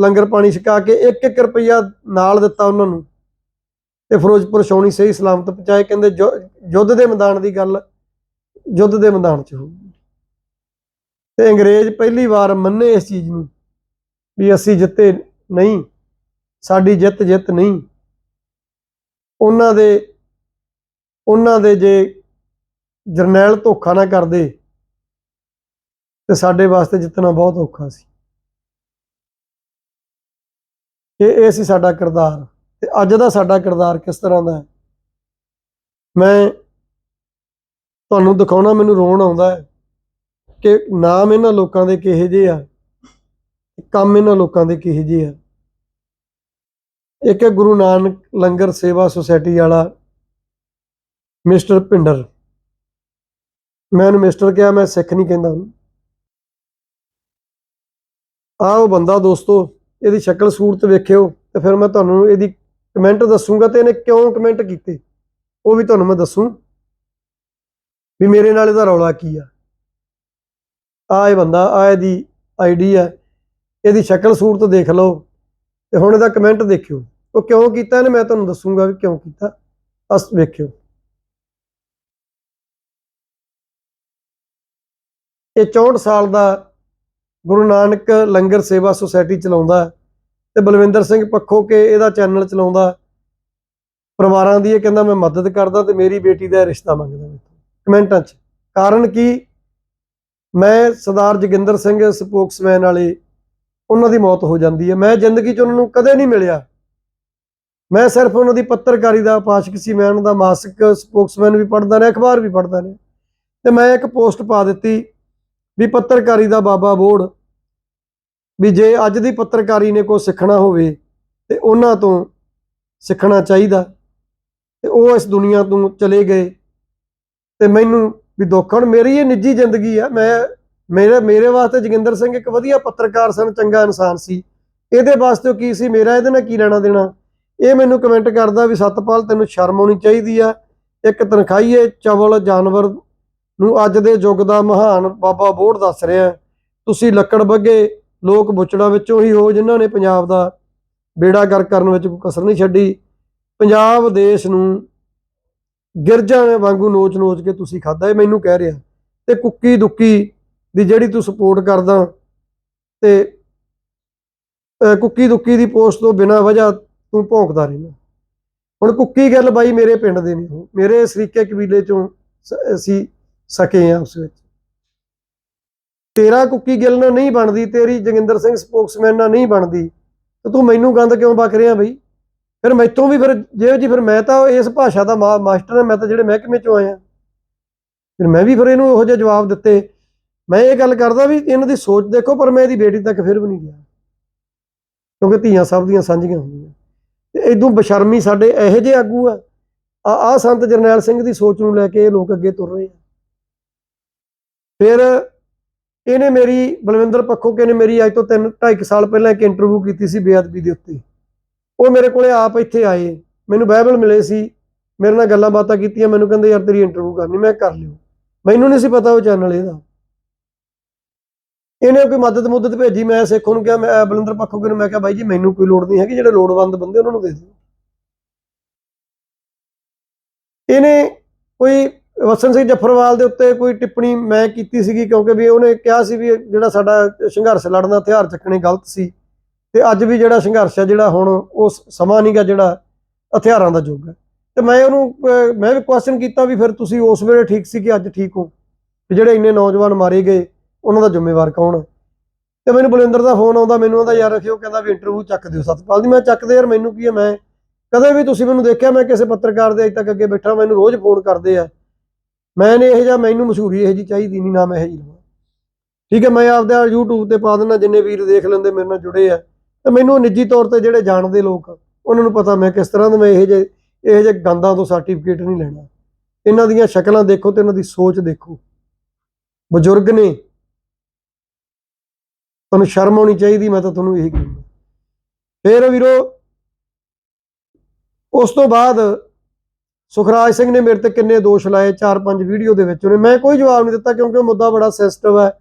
ਲੰਗਰ ਪਾਣੀ ਛਕਾ ਕੇ 1-1 ਰੁਪਈਆ ਨਾਲ ਦਿੱਤਾ ਉਹਨਾਂ ਨੂੰ। ਤੇ ਫਿਰੋਜ਼ਪੁਰ ਛਾਉਣੀ ਸਹੀ ਸਲਾਮਤ ਪਹੁੰਚਾਏ, ਕਹਿੰਦੇ ਯੁ- ਯੁੱਧ ਦੇ ਮੈਦਾਨ ਦੀ ਗੱਲ ਯੁੱਧ ਦੇ ਮੈਦਾਨ 'ਚ ਹੋਊਗੀ। ਤੇ ਅੰਗਰੇਜ਼ ਪਹਿਲੀ ਵਾਰ ਮੰਨੇ ਇਸ ਚੀਜ਼ ਨੂੰ ਵੀ ਅਸੀਂ ਜਿੱਤੇ ਨਹੀਂ, ਸਾਡੀ ਜਿੱਤ ਜਿੱਤ ਨਹੀਂ। ਉਹਨਾਂ ਦੇ ਉਹਨਾਂ ਦੇ ਜੇ ਜਰਨੈਲ ਧੋਖਾ ਨਾ ਕਰਦੇ, ਤੇ ਸਾਡੇ ਵਾਸਤੇ ਜਿੱਤਣਾ ਬਹੁਤ ਔਖਾ ਸੀ। ਇਹ ਇਹ ਸੀ ਸਾਡਾ ਕਿਰਦਾਰ। ਤੇ ਅੱਜ ਦਾ ਸਾਡਾ ਕਿਰਦਾਰ ਕਿਸ ਤਰ੍ਹਾਂ ਦਾ ਹੈ? ਮੈਂ ਤੁਹਾਨੂੰ ਦਿਖਾਉਣਾ, ਮੈਨੂੰ ਰੋਣ ਆਉਂਦਾ ਹੈ ਕਿ ਨਾਮ ਇਹਨਾਂ ਲੋਕਾਂ ਦੇ ਕਿਹੇ ਜਿਹੇ ਆ ਕੰਮ ਇਹਨਾਂ ਲੋਕਾਂ ਦੇ ਕਿਹੇ ਜਿਹੇ ਆ। ਇੱਕ ਹੈ ਗੁਰੂ ਨਾਨਕ ਲੰਗਰ ਸੇਵਾ ਸੁਸਾਇਟੀ ਵਾਲਾ ਮਿਸਟਰ ਪਿੰਡਰ ਮੈਂ ਉਹਨੂੰ ਮਿਸਟਰ ਕਿਹਾ, ਮੈਂ ਸਿੱਖ ਨਹੀਂ ਕਹਿੰਦਾ ਉਹਨੂੰ। ਆਹ ਉਹ ਬੰਦਾ ਦੋਸਤੋ, ਇਹਦੀ ਸ਼ਕਲ ਸੂਰਤ ਵੇਖਿਓ ਤੇ ਫਿਰ ਮੈਂ ਤੁਹਾਨੂੰ ਇਹਦੀ ਕਮੈਂਟ ਦੱਸੂਗਾ ਤੇ ਇਹਨੇ ਕਿਉਂ ਕਮੈਂਟ ਕੀਤੇ? ਉਹ ਵੀ ਤੁਹਾਨੂੰ ਮੈਂ ਦੱਸੂ। ਵੀ ਮੇਰੇ ਨਾਲ ਇਹਦਾ ਰੌਲਾ ਕੀ ਆ? ਆ ਇਹ ਬੰਦਾ ਆ ਇਹਦੀ ਆਈਡੀ ਆ। ਇਹਦੀ ਸ਼ਕਲ ਸੂਰਤ ਦੇਖ ਲਓ। ਤੇ ਹੁਣ ਇਹਦਾ ਕਮੈਂਟ ਦੇਖਿਓ। ਉਹ ਕਿਉਂ ਕੀਤਾ ਇਹਨੇ? ਮੈਂ ਤੁਹਾਨੂੰ ਦੱਸੂਗਾ ਵੀ ਕਿਉਂ ਕੀਤਾ। ਅਸ ਵੇਖਿਓ। ਇਹ 64 ਸਾਲ ਦਾ ਗੁਰੂ ਨਾਨਕ ਲੰਗਰ ਸੇਵਾ ਸੁਸਾਇਟੀ ਚਲਾਉਂਦਾ। ਤੇ ਬਲਵਿੰਦਰ ਸਿੰਘ ਪੱਖੋ ਕੇ ਇਹਦਾ ਚੈਨਲ ਚਲਾਉਂਦਾ, ਪਰਿਵਾਰਾਂ ਦੀ ਇਹ ਕਹਿੰਦਾ, ਮੈਂ ਮਦਦ ਕਰਦਾ ਤੇ ਮੇਰੀ ਬੇਟੀ ਦਾ ਰਿਸ਼ਤਾ ਮੰਗਦਾ ਮੈਥੋਂ ਕਮੈਂਟਾਂ 'ਚ। ਕਾਰਨ ਕੀ? ਮੈਂ ਸਰਦਾਰ ਜੋਗਿੰਦਰ ਸਿੰਘ ਸਪੋਕਸਮੈਨ ਵਾਲੇ, ਉਹਨਾਂ ਦੀ ਮੌਤ ਹੋ ਜਾਂਦੀ ਹੈ। ਮੈਂ ਜ਼ਿੰਦਗੀ 'ਚ ਉਹਨਾਂ ਨੂੰ ਕਦੇ ਨਹੀਂ ਮਿਲਿਆ। ਮੈਂ ਸਿਰਫ ਉਹਨਾਂ ਦੀ ਪੱਤਰਕਾਰੀ ਦਾ ਪਾਸ਼ਕ ਸੀ। ਮੈਂ ਉਹਨਾਂ ਦਾ ਮਾਸਿਕ ਸਪੋਕਸਮੈਨ ਵੀ ਪੜ੍ਹਦਾ ਰਿਹਾ, ਅਖਬਾਰ ਵੀ ਪੜ੍ਹਦਾ ਰਿਹਾ। ਤੇ ਮੈਂ ਇੱਕ ਪੋਸਟ ਪਾ ਦਿੱਤੀ ਵੀ ਪੱਤਰਕਾਰੀ ਦਾ ਬਾਬਾ ਬੋੜ ਵੀ ਜੇ ਅੱਜ ਦੀ ਪੱਤਰਕਾਰੀ ਨੇ ਕੋਈ ਸਿੱਖਣਾ ਹੋਵੇ ਤੇ ਉਹਨਾਂ ਤੋਂ ਸਿੱਖਣਾ ਚਾਹੀਦਾ ਤੇ ਉਹ ਇਸ ਦੁਨੀਆ ਤੋਂ ਚਲੇ ਗਏ ਤੇ ਮੈਨੂੰ ਵੀ ਦੁੱਖ ਹੁਣ ਮੇਰੀ ਇਹ ਨਿੱਜੀ ਜ਼ਿੰਦਗੀ ਆ। ਮੈਂ ਮੇਰੇ ਮੇਰੇ ਵਾਸਤੇ ਜੋਗਿੰਦਰ ਸਿੰਘ ਇੱਕ ਵਧੀਆ ਪੱਤਰਕਾਰ ਸਨ, ਚੰਗਾ ਇਨਸਾਨ ਸੀ। ਇਹਦੇ ਵਾਸਤੇ ਉਹ ਕੀ ਸੀ? ਮੇਰਾ ਇਹਦੇ ਨਾਲ ਕੀ ਲੈਣਾ ਦੇਣਾ? ਇਹ ਮੈਨੂੰ ਕਮੈਂਟ ਕਰਦਾ ਵੀ, ਸਤਪਾਲ, ਤੈਨੂੰ ਸ਼ਰਮ ਆਉਣੀ ਚਾਹੀਦੀ ਆ। ਇੱਕ ਤਨਖਾਹੀਏ ਚਵਲ, ਜਾਨਵਰ ਨੂੰ ਅੱਜ ਦੇ ਯੁੱਗ ਦਾ ਮਹਾਨ ਬਾਬਾ ਬੋੜ ਦੱਸ ਰਿਹਾ। ਤੁਸੀਂ ਲੱਕੜ ਬੱਗੇ ਲੋਕ ਬੁੱਚੜਾਂ ਵਿੱਚੋਂ ਹੀ ਹੋ ਜਿਨ੍ਹਾਂ ਨੇ ਪੰਜਾਬ ਦਾ ਬੇੜਾ ਕਰ ਕਰਨ ਵਿੱਚ ਕਸਰ ਨਹੀਂ ਛੱਡੀ, ਪੰਜਾਬ ਦੇਸ਼ ਨੂੰ ਗਿਰਜਾਂ ਵਾਂਗੂ ਨੋਚ-ਨੋਚ ਕੇ ਤੁਸੀਂ ਖਾਦਾ ਇਹ ਮੈਨੂੰ ਕਹਿ ਰਿਹਾ। ਤੇ ਕੁੱਕੀ ਦੁੱਕੀ ਦੀ ਜਿਹੜੀ ਤੂੰ ਸਪੋਰਟ ਕਰਦਾ ਤੇ ਕੁੱਕੀ ਦੁੱਕੀ ਦੀ ਪੋਸਟ ਤੋਂ ਬਿਨਾਂ ਵਜ੍ਹਾ ਤੂੰ ਭੌਂਕਦਾ ਰਹਿੰਦਾ। ਹੁਣ ਕੁੱਕੀ ਗੱਲ ਬਾਈ ਮੇਰੇ ਪਿੰਡ ਦੇ ਨਹੀਂ ਉਹ ਮੇਰੇ ਸਰੀਕੇ ਕਬੀਲੇ ਚੋਂ ਸ- ਅਸੀਂ ਸਕੇ ਆ ਉਸ ਵਿੱਚ। ਤੇਰਾ ਕੁੱਕੀ ਗਿੱਲ ਨਾਲ ਨਹੀਂ ਬਣਦੀ, ਤੇਰੀ ਜੋਗਿੰਦਰ ਸਿੰਘ ਸਪੋਕਸਮੈਨ ਨਾਲ ਨਹੀਂ ਬਣਦੀ, ਤੇ ਤੂੰ ਮੈਨੂੰ ਗੰਦ ਕਿਉਂ ਬਕ ਰਿਹਾ ਬਈ? ਫਿਰ ਮੈਥੋਂ ਵੀ ਫਿਰ ਜੇ ਜੀ ਫਿਰ ਮੈਂ ਤਾਂ ਇਸ ਭਾਸ਼ਾ ਦਾ ਮਾਸਟਰ ਹਾਂ, ਮੈਂ ਤਾਂ ਜਿਹੜੇ ਮਹਿਕਮੇ ਚੋਂ ਆਇਆ। ਫਿਰ ਮੈਂ ਵੀ ਫਿਰ ਇਹਨੂੰ ਉਹੋ ਜਿਹਾ ਜਵਾਬ ਦਿੱਤੇ। ਮੈਂ ਇਹ ਗੱਲ ਕਰਦਾ ਵੀ ਇਹਨਾਂ ਦੀ ਸੋਚ ਦੇਖੋ, ਪਰ ਮੈਂ ਇਹਦੀ ਬੇਟੀ ਤੱਕ ਫਿਰ ਵੀ ਨਹੀਂ ਗਿਆ। ਕਿਉਂਕਿ ਧੀਆਂ ਸਭ ਦੀਆਂ ਸਾਂਝੀਆਂ ਹੁੰਦੀਆਂ। ਤੇ ਇਦੋਂ ਬਸ਼ਰਮੀ ਸਾਡੇ ਇਹੋ ਜਿਹੇ ਆਗੂ ਆ। ਆ ਆਹ ਸੰਤ ਜਰਨੈਲ ਸਿੰਘ ਦੀ ਸੋਚ ਨੂੰ ਲੈ ਕੇ ਇਹ ਲੋਕ ਅੱਗੇ ਤੁਰ ਰਹੇ ਆ। ਫਿਰ ਇਹਨੇ ਮੇਰੀ, ਬਲਵਿੰਦਰ ਪੱਖੋ ਕੇ ਨੇ ਮੇਰੀ ਅੱਜ ਤੋਂ 3 2.5 ਸਾਲ ਪਹਿਲਾਂ ਇੱਕ ਇੰਟਰਵਿਊ ਕੀਤੀ ਸੀ ਬੇਅਦਬੀ ਦੇ ਉੱਤੇ। ਉਹ ਮੇਰੇ ਕੋਲੇ ਆਪ ਇੱਥੇ ਆਏ, ਮੈਨੂੰ ਬਾਈਬਲ ਮਿਲੇ ਸੀ, ਮੇਰੇ ਨਾਲ ਗੱਲਾਂ ਬਾਤਾਂ ਕੀਤੀਆਂ, ਮੈਨੂੰ ਕਹਿੰਦੇ, ਯਾਰ ਤੇਰੀ ਇੰਟਰਵਿਊ ਕਰਨੀ, ਮੈਂ ਕਰ ਲਿਓ। ਮੈਨੂੰ ਨਹੀਂ ਸੀ ਪਤਾ ਉਹ ਚੈਨਲ ਇਹਦਾ। ਇਹਨੇ ਕੋਈ ਮਦਦ ਮੁੱਦਤ ਭੇਜੀ, ਮੈਂ ਸਿੱਖ ਨੂੰ ਕਿਹਾ, ਮੈਂ ਬਲਵਿੰਦਰ ਪੱਖੋ ਕੇ ਨੂੰ ਮੈਂ ਕਿਹਾ, ਬਾਈ ਜੀ, ਮੈਨੂੰ ਕੋਈ ਲੋੜ ਨਹੀਂ ਹੈਗੀ, ਜਿਹੜੇ ਲੋੜਵੰਦ ਬੰਦੇ ਉਹਨਾਂ ਨੂੰ ਦੇ ਦਿਓ। ਇਹਨੇ ਕੋਈ ਵਸਨ ਸਿੰਘ ਜਫਰਵਾਲ ਦੇ ਉੱਤੇ ਕੋਈ ਟਿੱਪਣੀ ਮੈਂ ਕੀਤੀ ਸੀਗੀ ਕਿਉਂਕਿ ਵੀ ਉਹਨੇ ਕਿਹਾ ਸੀ ਵੀ ਜਿਹੜਾ ਸਾਡਾ ਸੰਘਰਸ਼ ਲੜਨ ਦਾ ਹਥਿਆਰ ਚੱਕਣੇ ਗਲਤ ਸੀ ਤੇ ਅੱਜ ਵੀ ਜਿਹੜਾ ਸੰਘਰਸ਼ ਹੈ ਜਿਹੜਾ ਹੁਣ ਉਹ ਸ- ਸਮਾਂ ਨਹੀਂਗਾ ਜਿਹੜਾ ਹਥਿਆਰਾਂ ਦਾ ਯੁੱਗ ਹੈ। ਤੇ ਮੈਂ ਉਹਨੂੰ, ਮੈਂ ਵੀ ਕੁਐਸਚਨ ਕੀਤਾ ਵੀ ਫਿਰ ਤੁਸੀਂ ਉਸ ਵੇਲੇ ਠੀਕ ਸੀ ਕਿ ਅੱਜ ਠੀਕ ਹੋ? ਵੀ ਜਿਹੜੇ ਇੰਨੇ ਨੌਜਵਾਨ ਮਾਰੇ ਗਏ, ਉਹਨਾਂ ਦਾ ਜ਼ਿੰਮੇਵਾਰ ਕੌਣ ਹੈ ਤੇ ਮੈਨੂੰ ਬਲਿੰਦਰ ਦਾ ਫੋਨ ਆਉਂਦਾ, ਮੈਨੂੰ ਉਹਦਾ ਯਾਰ ਰੱਖਿਓ ਕਹਿੰਦਾ ਵੀ ਇੰਟਰਵਿਊ ਚੱਕ ਦਿਓ ਸਤਪਾਲ ਦੀ। ਮੈਂ ਚੱਕਦੇ ਯਾਰ ਮੈਨੂੰ ਕੀ ਹੈ ਮੈਂ ਕਦੇ ਵੀ ਤੁਸੀਂ ਮੈਨੂੰ ਦੇਖਿਆ, ਮੈਂ ਕਿਸੇ ਪੱਤਰਕਾਰ ਦੇ ਅਜੇ ਤੱਕ ਅੱਗੇ ਬੈਠਾ, ਮੈਨੂੰ ਰੋਜ਼ ਫੋਨ ਕਰਦੇ ਆ। ਮੈਂ ਨੇ ਇਹ ਜਿਹਾ, ਮੈਨੂੰ ਮਸ਼ਹੂਰੀ ਇਹ ਜੀ ਚਾਹੀਦੀ ਨਹੀਂ ਨਾ ਮੈਂ ਇਹ ਜੀ ਲਵਾਂ। ਠੀਕ ਹੈ, ਮੈਂ ਆਪਦੇ YouTube ਤੇ ਪਾ ਦਿੰਦਾ, ਜਿੰਨੇ ਵੀਰ ਦੇਖ ਲੈਂਦੇ ਮੇਰੇ ਨਾਲ ਜੁੜੇ ਆ। ਤੇ ਮੈਨੂੰ ਨਿੱਜੀ ਤੌਰ ਤੇ ਜਿਹੜੇ ਜਾਣਦੇ ਲੋਕ ਉਹਨਾਂ ਨੂੰ ਪਤਾ ਮੈਂ ਕਿਸ ਤਰ੍ਹਾਂ ਦਾ ਮੈਂ ਇਹ ਜੇ ਇਹ ਜੇ ਗੰਦਾਂ ਤੋਂ ਸਰਟੀਫਿਕੇਟ ਨਹੀਂ ਲੈਣਾ। ਇਹਨਾਂ ਦੀਆਂ ਸ਼ਕਲਾਂ ਦੇਖੋ ਤੇ ਇਹਨਾਂ ਦੀ ਸੋਚ ਦੇਖੋ। ਬਜ਼ੁਰਗ ਨੇ, ਤੁਹਾਨੂੰ ਸ਼ਰਮ ਆਉਣੀ ਚਾਹੀਦੀ, ਮੈਂ ਤਾਂ ਤੁਹਾਨੂੰ ਇਹੀ ਕਹਿੰਦਾ ਫਿਰ ਵੀਰੋ, ਉਸ ਤੋਂ ਬਾਅਦ ਸੁਖਰਾਜ ਸਿੰਘ ਨੇ ਮੇਰੇ ਤੇ ਕਿੰਨੇ ਦੋਸ਼ ਲਾਏ, ਚਾਰ ਪੰਜ ਵੀਡੀਓ ਦੇ ਵਿੱਚ ਉਹਨੇ। ਮੈਂ ਕੋਈ ਜਵਾਬ ਨਹੀਂ ਦਿੱਤਾ ਕਿਉਂਕਿ ਉਹ ਮੁੱਦਾ ਬੜਾ ਸੈਂਸਿਟਿਵ ਹੈ।